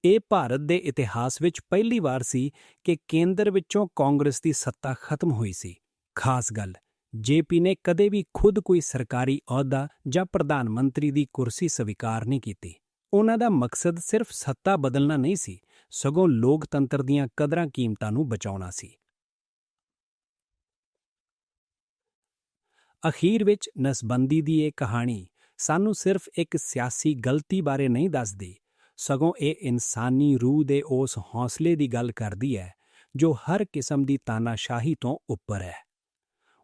S1: ਇਹ ਭਾਰਤ ਦੇ ਇਤਿਹਾਸ ਵਿੱਚ ਪਹਿਲੀ ਵਾਰ ਸੀ ਕਿ ਕੇਂਦਰ ਵਿੱਚੋਂ ਕਾਂਗਰਸ ਦੀ ਸੱਤਾ ਖਤਮ ਹੋਈ ਸੀ। ਖਾਸ ਗੱਲ, ਜੇਪੀ ਨੇ ਕਦੇ ਵੀ ਖੁਦ ਕੋਈ ਸਰਕਾਰੀ ਅਹੁਦਾ ਜਾਂ ਪ੍ਰਧਾਨ ਮੰਤਰੀ ਦੀ ਕੁਰਸੀ ਸਵੀਕਾਰ ਨਹੀਂ ਕੀਤੀ। ਉਹਨਾਂ ਦਾ ਮਕਸਦ ਸਿਰਫ ਸੱਤਾ ਬਦਲਣਾ ਨਹੀਂ ਸੀ, ਸਗੋਂ ਲੋਕਤੰਤਰ ਦੀਆਂ ਕਦਰਾਂ ਕੀਮਤਾਂ ਨੂੰ ਬਚਾਉਣਾ ਸੀ। ਅਖੀਰ ਵਿੱਚ ਨਸਬੰਦੀ ਦੀ ਇਹ ਕਹਾਣੀ ਸਾਨੂੰ ਸਿਰਫ ਇੱਕ ਸਿਆਸੀ ਗਲਤੀ ਬਾਰੇ ਨਹੀਂ ਦੱਸਦੀ, ਸਗੋਂ ਇਹ ਇਨਸਾਨੀ ਰੂਹ ਦੇ ਉਸ ਹੌਸਲੇ ਦੀ ਗੱਲ ਕਰਦੀ ਹੈ, ਜੋ ਹਰ ਕਿਸਮ ਦੀ ਤਾਨਾਸ਼ਾਹੀ ਤੋਂ ਉੱਪਰ ਹੈ।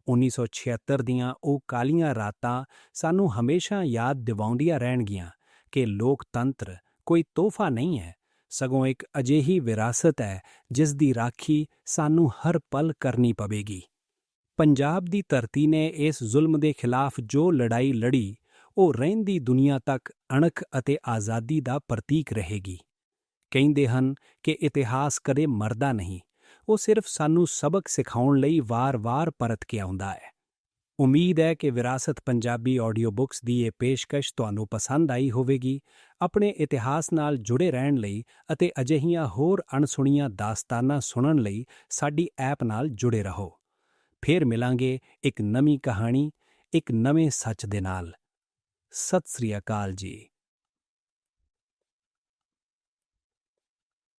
S1: 1976 ਦੀਆਂ ਉਹ ਕਾਲੀਆਂ ਰਾਤਾਂ ਸਾਨੂੰ ਹਮੇਸ਼ਾ ਯਾਦ ਦਿਵਾਉਂਦੀਆਂ ਰਹਿਣਗੀਆਂ ਕਿ ਲੋਕਤੰਤਰ ਕੋਈ ਤੋਹਫਾ ਨਹੀਂ ਹੈ, ਸਗੋਂ ਇੱਕ ਅਜਿਹੀ ਵਿਰਾਸਤ ਹੈ ਜਿਸ ਦੀ ਰਾਖੀ ਸਾਨੂੰ ਹਰ ਪਲ ਕਰਨੀ ਪਵੇਗੀ। ਪੰਜਾਬ ਦੀ ਧਰਤੀ ਨੇ ਇਸ ਜ਼ੁਲਮ ਦੇ ਖਿਲਾਫ ਜੋ ਲੜਾਈ ਲੜੀ, ਉਹ ਰਹਿੰਦੀ ਦੁਨੀਆ ਤੱਕ ਅਣਖ ਅਤੇ ਆਜ਼ਾਦੀ ਦਾ ਪ੍ਰਤੀਕ ਰਹੇਗੀ। ਕਹਿੰਦੇ ਹਨ ਕਿ ਇਤਿਹਾਸ ਕਦੇ ਮਰਦਾ ਨਹੀਂ, ਉਹ ਸਿਰਫ ਸਾਨੂੰ ਸਬਕ ਸਿਖਾਉਣ ਲਈ ਵਾਰ-ਵਾਰ ਪਰਤ ਕੇ ਆਉਂਦਾ ਹੈ। ਉਮੀਦ ਹੈ ਕਿ ਵਿਰਾਸਤ ਪੰਜਾਬੀ ਆਡੀਓ ਬੁੱਕਸ ਦੀ ਇਹ ਪੇਸ਼ਕਸ਼ ਤੁਹਾਨੂੰ ਪਸੰਦ ਆਈ ਹੋਵੇਗੀ। ਆਪਣੇ ਇਤਿਹਾਸ ਨਾਲ ਜੁੜੇ ਰਹਿਣ ਲਈ ਅਤੇ ਅਜਿਹੀਆਂ ਹੋਰ ਅਣਸੁਣੀਆਂ ਦਾਸਤਾਨਾਂ ਸੁਣਨ ਲਈ ਸਾਡੀ ਐਪ ਨਾਲ ਜੁੜੇ ਰਹੋ। ਫੇਰ ਮਿਲਾਂਗੇ ਇੱਕ ਨਵੀਂ ਕਹਾਣੀ ਇੱਕ ਨਵੇਂ ਸੱਚ ਦੇ ਨਾਲ। ਸਤਿ ਸ੍ਰੀ ਅਕਾਲ ਜੀ।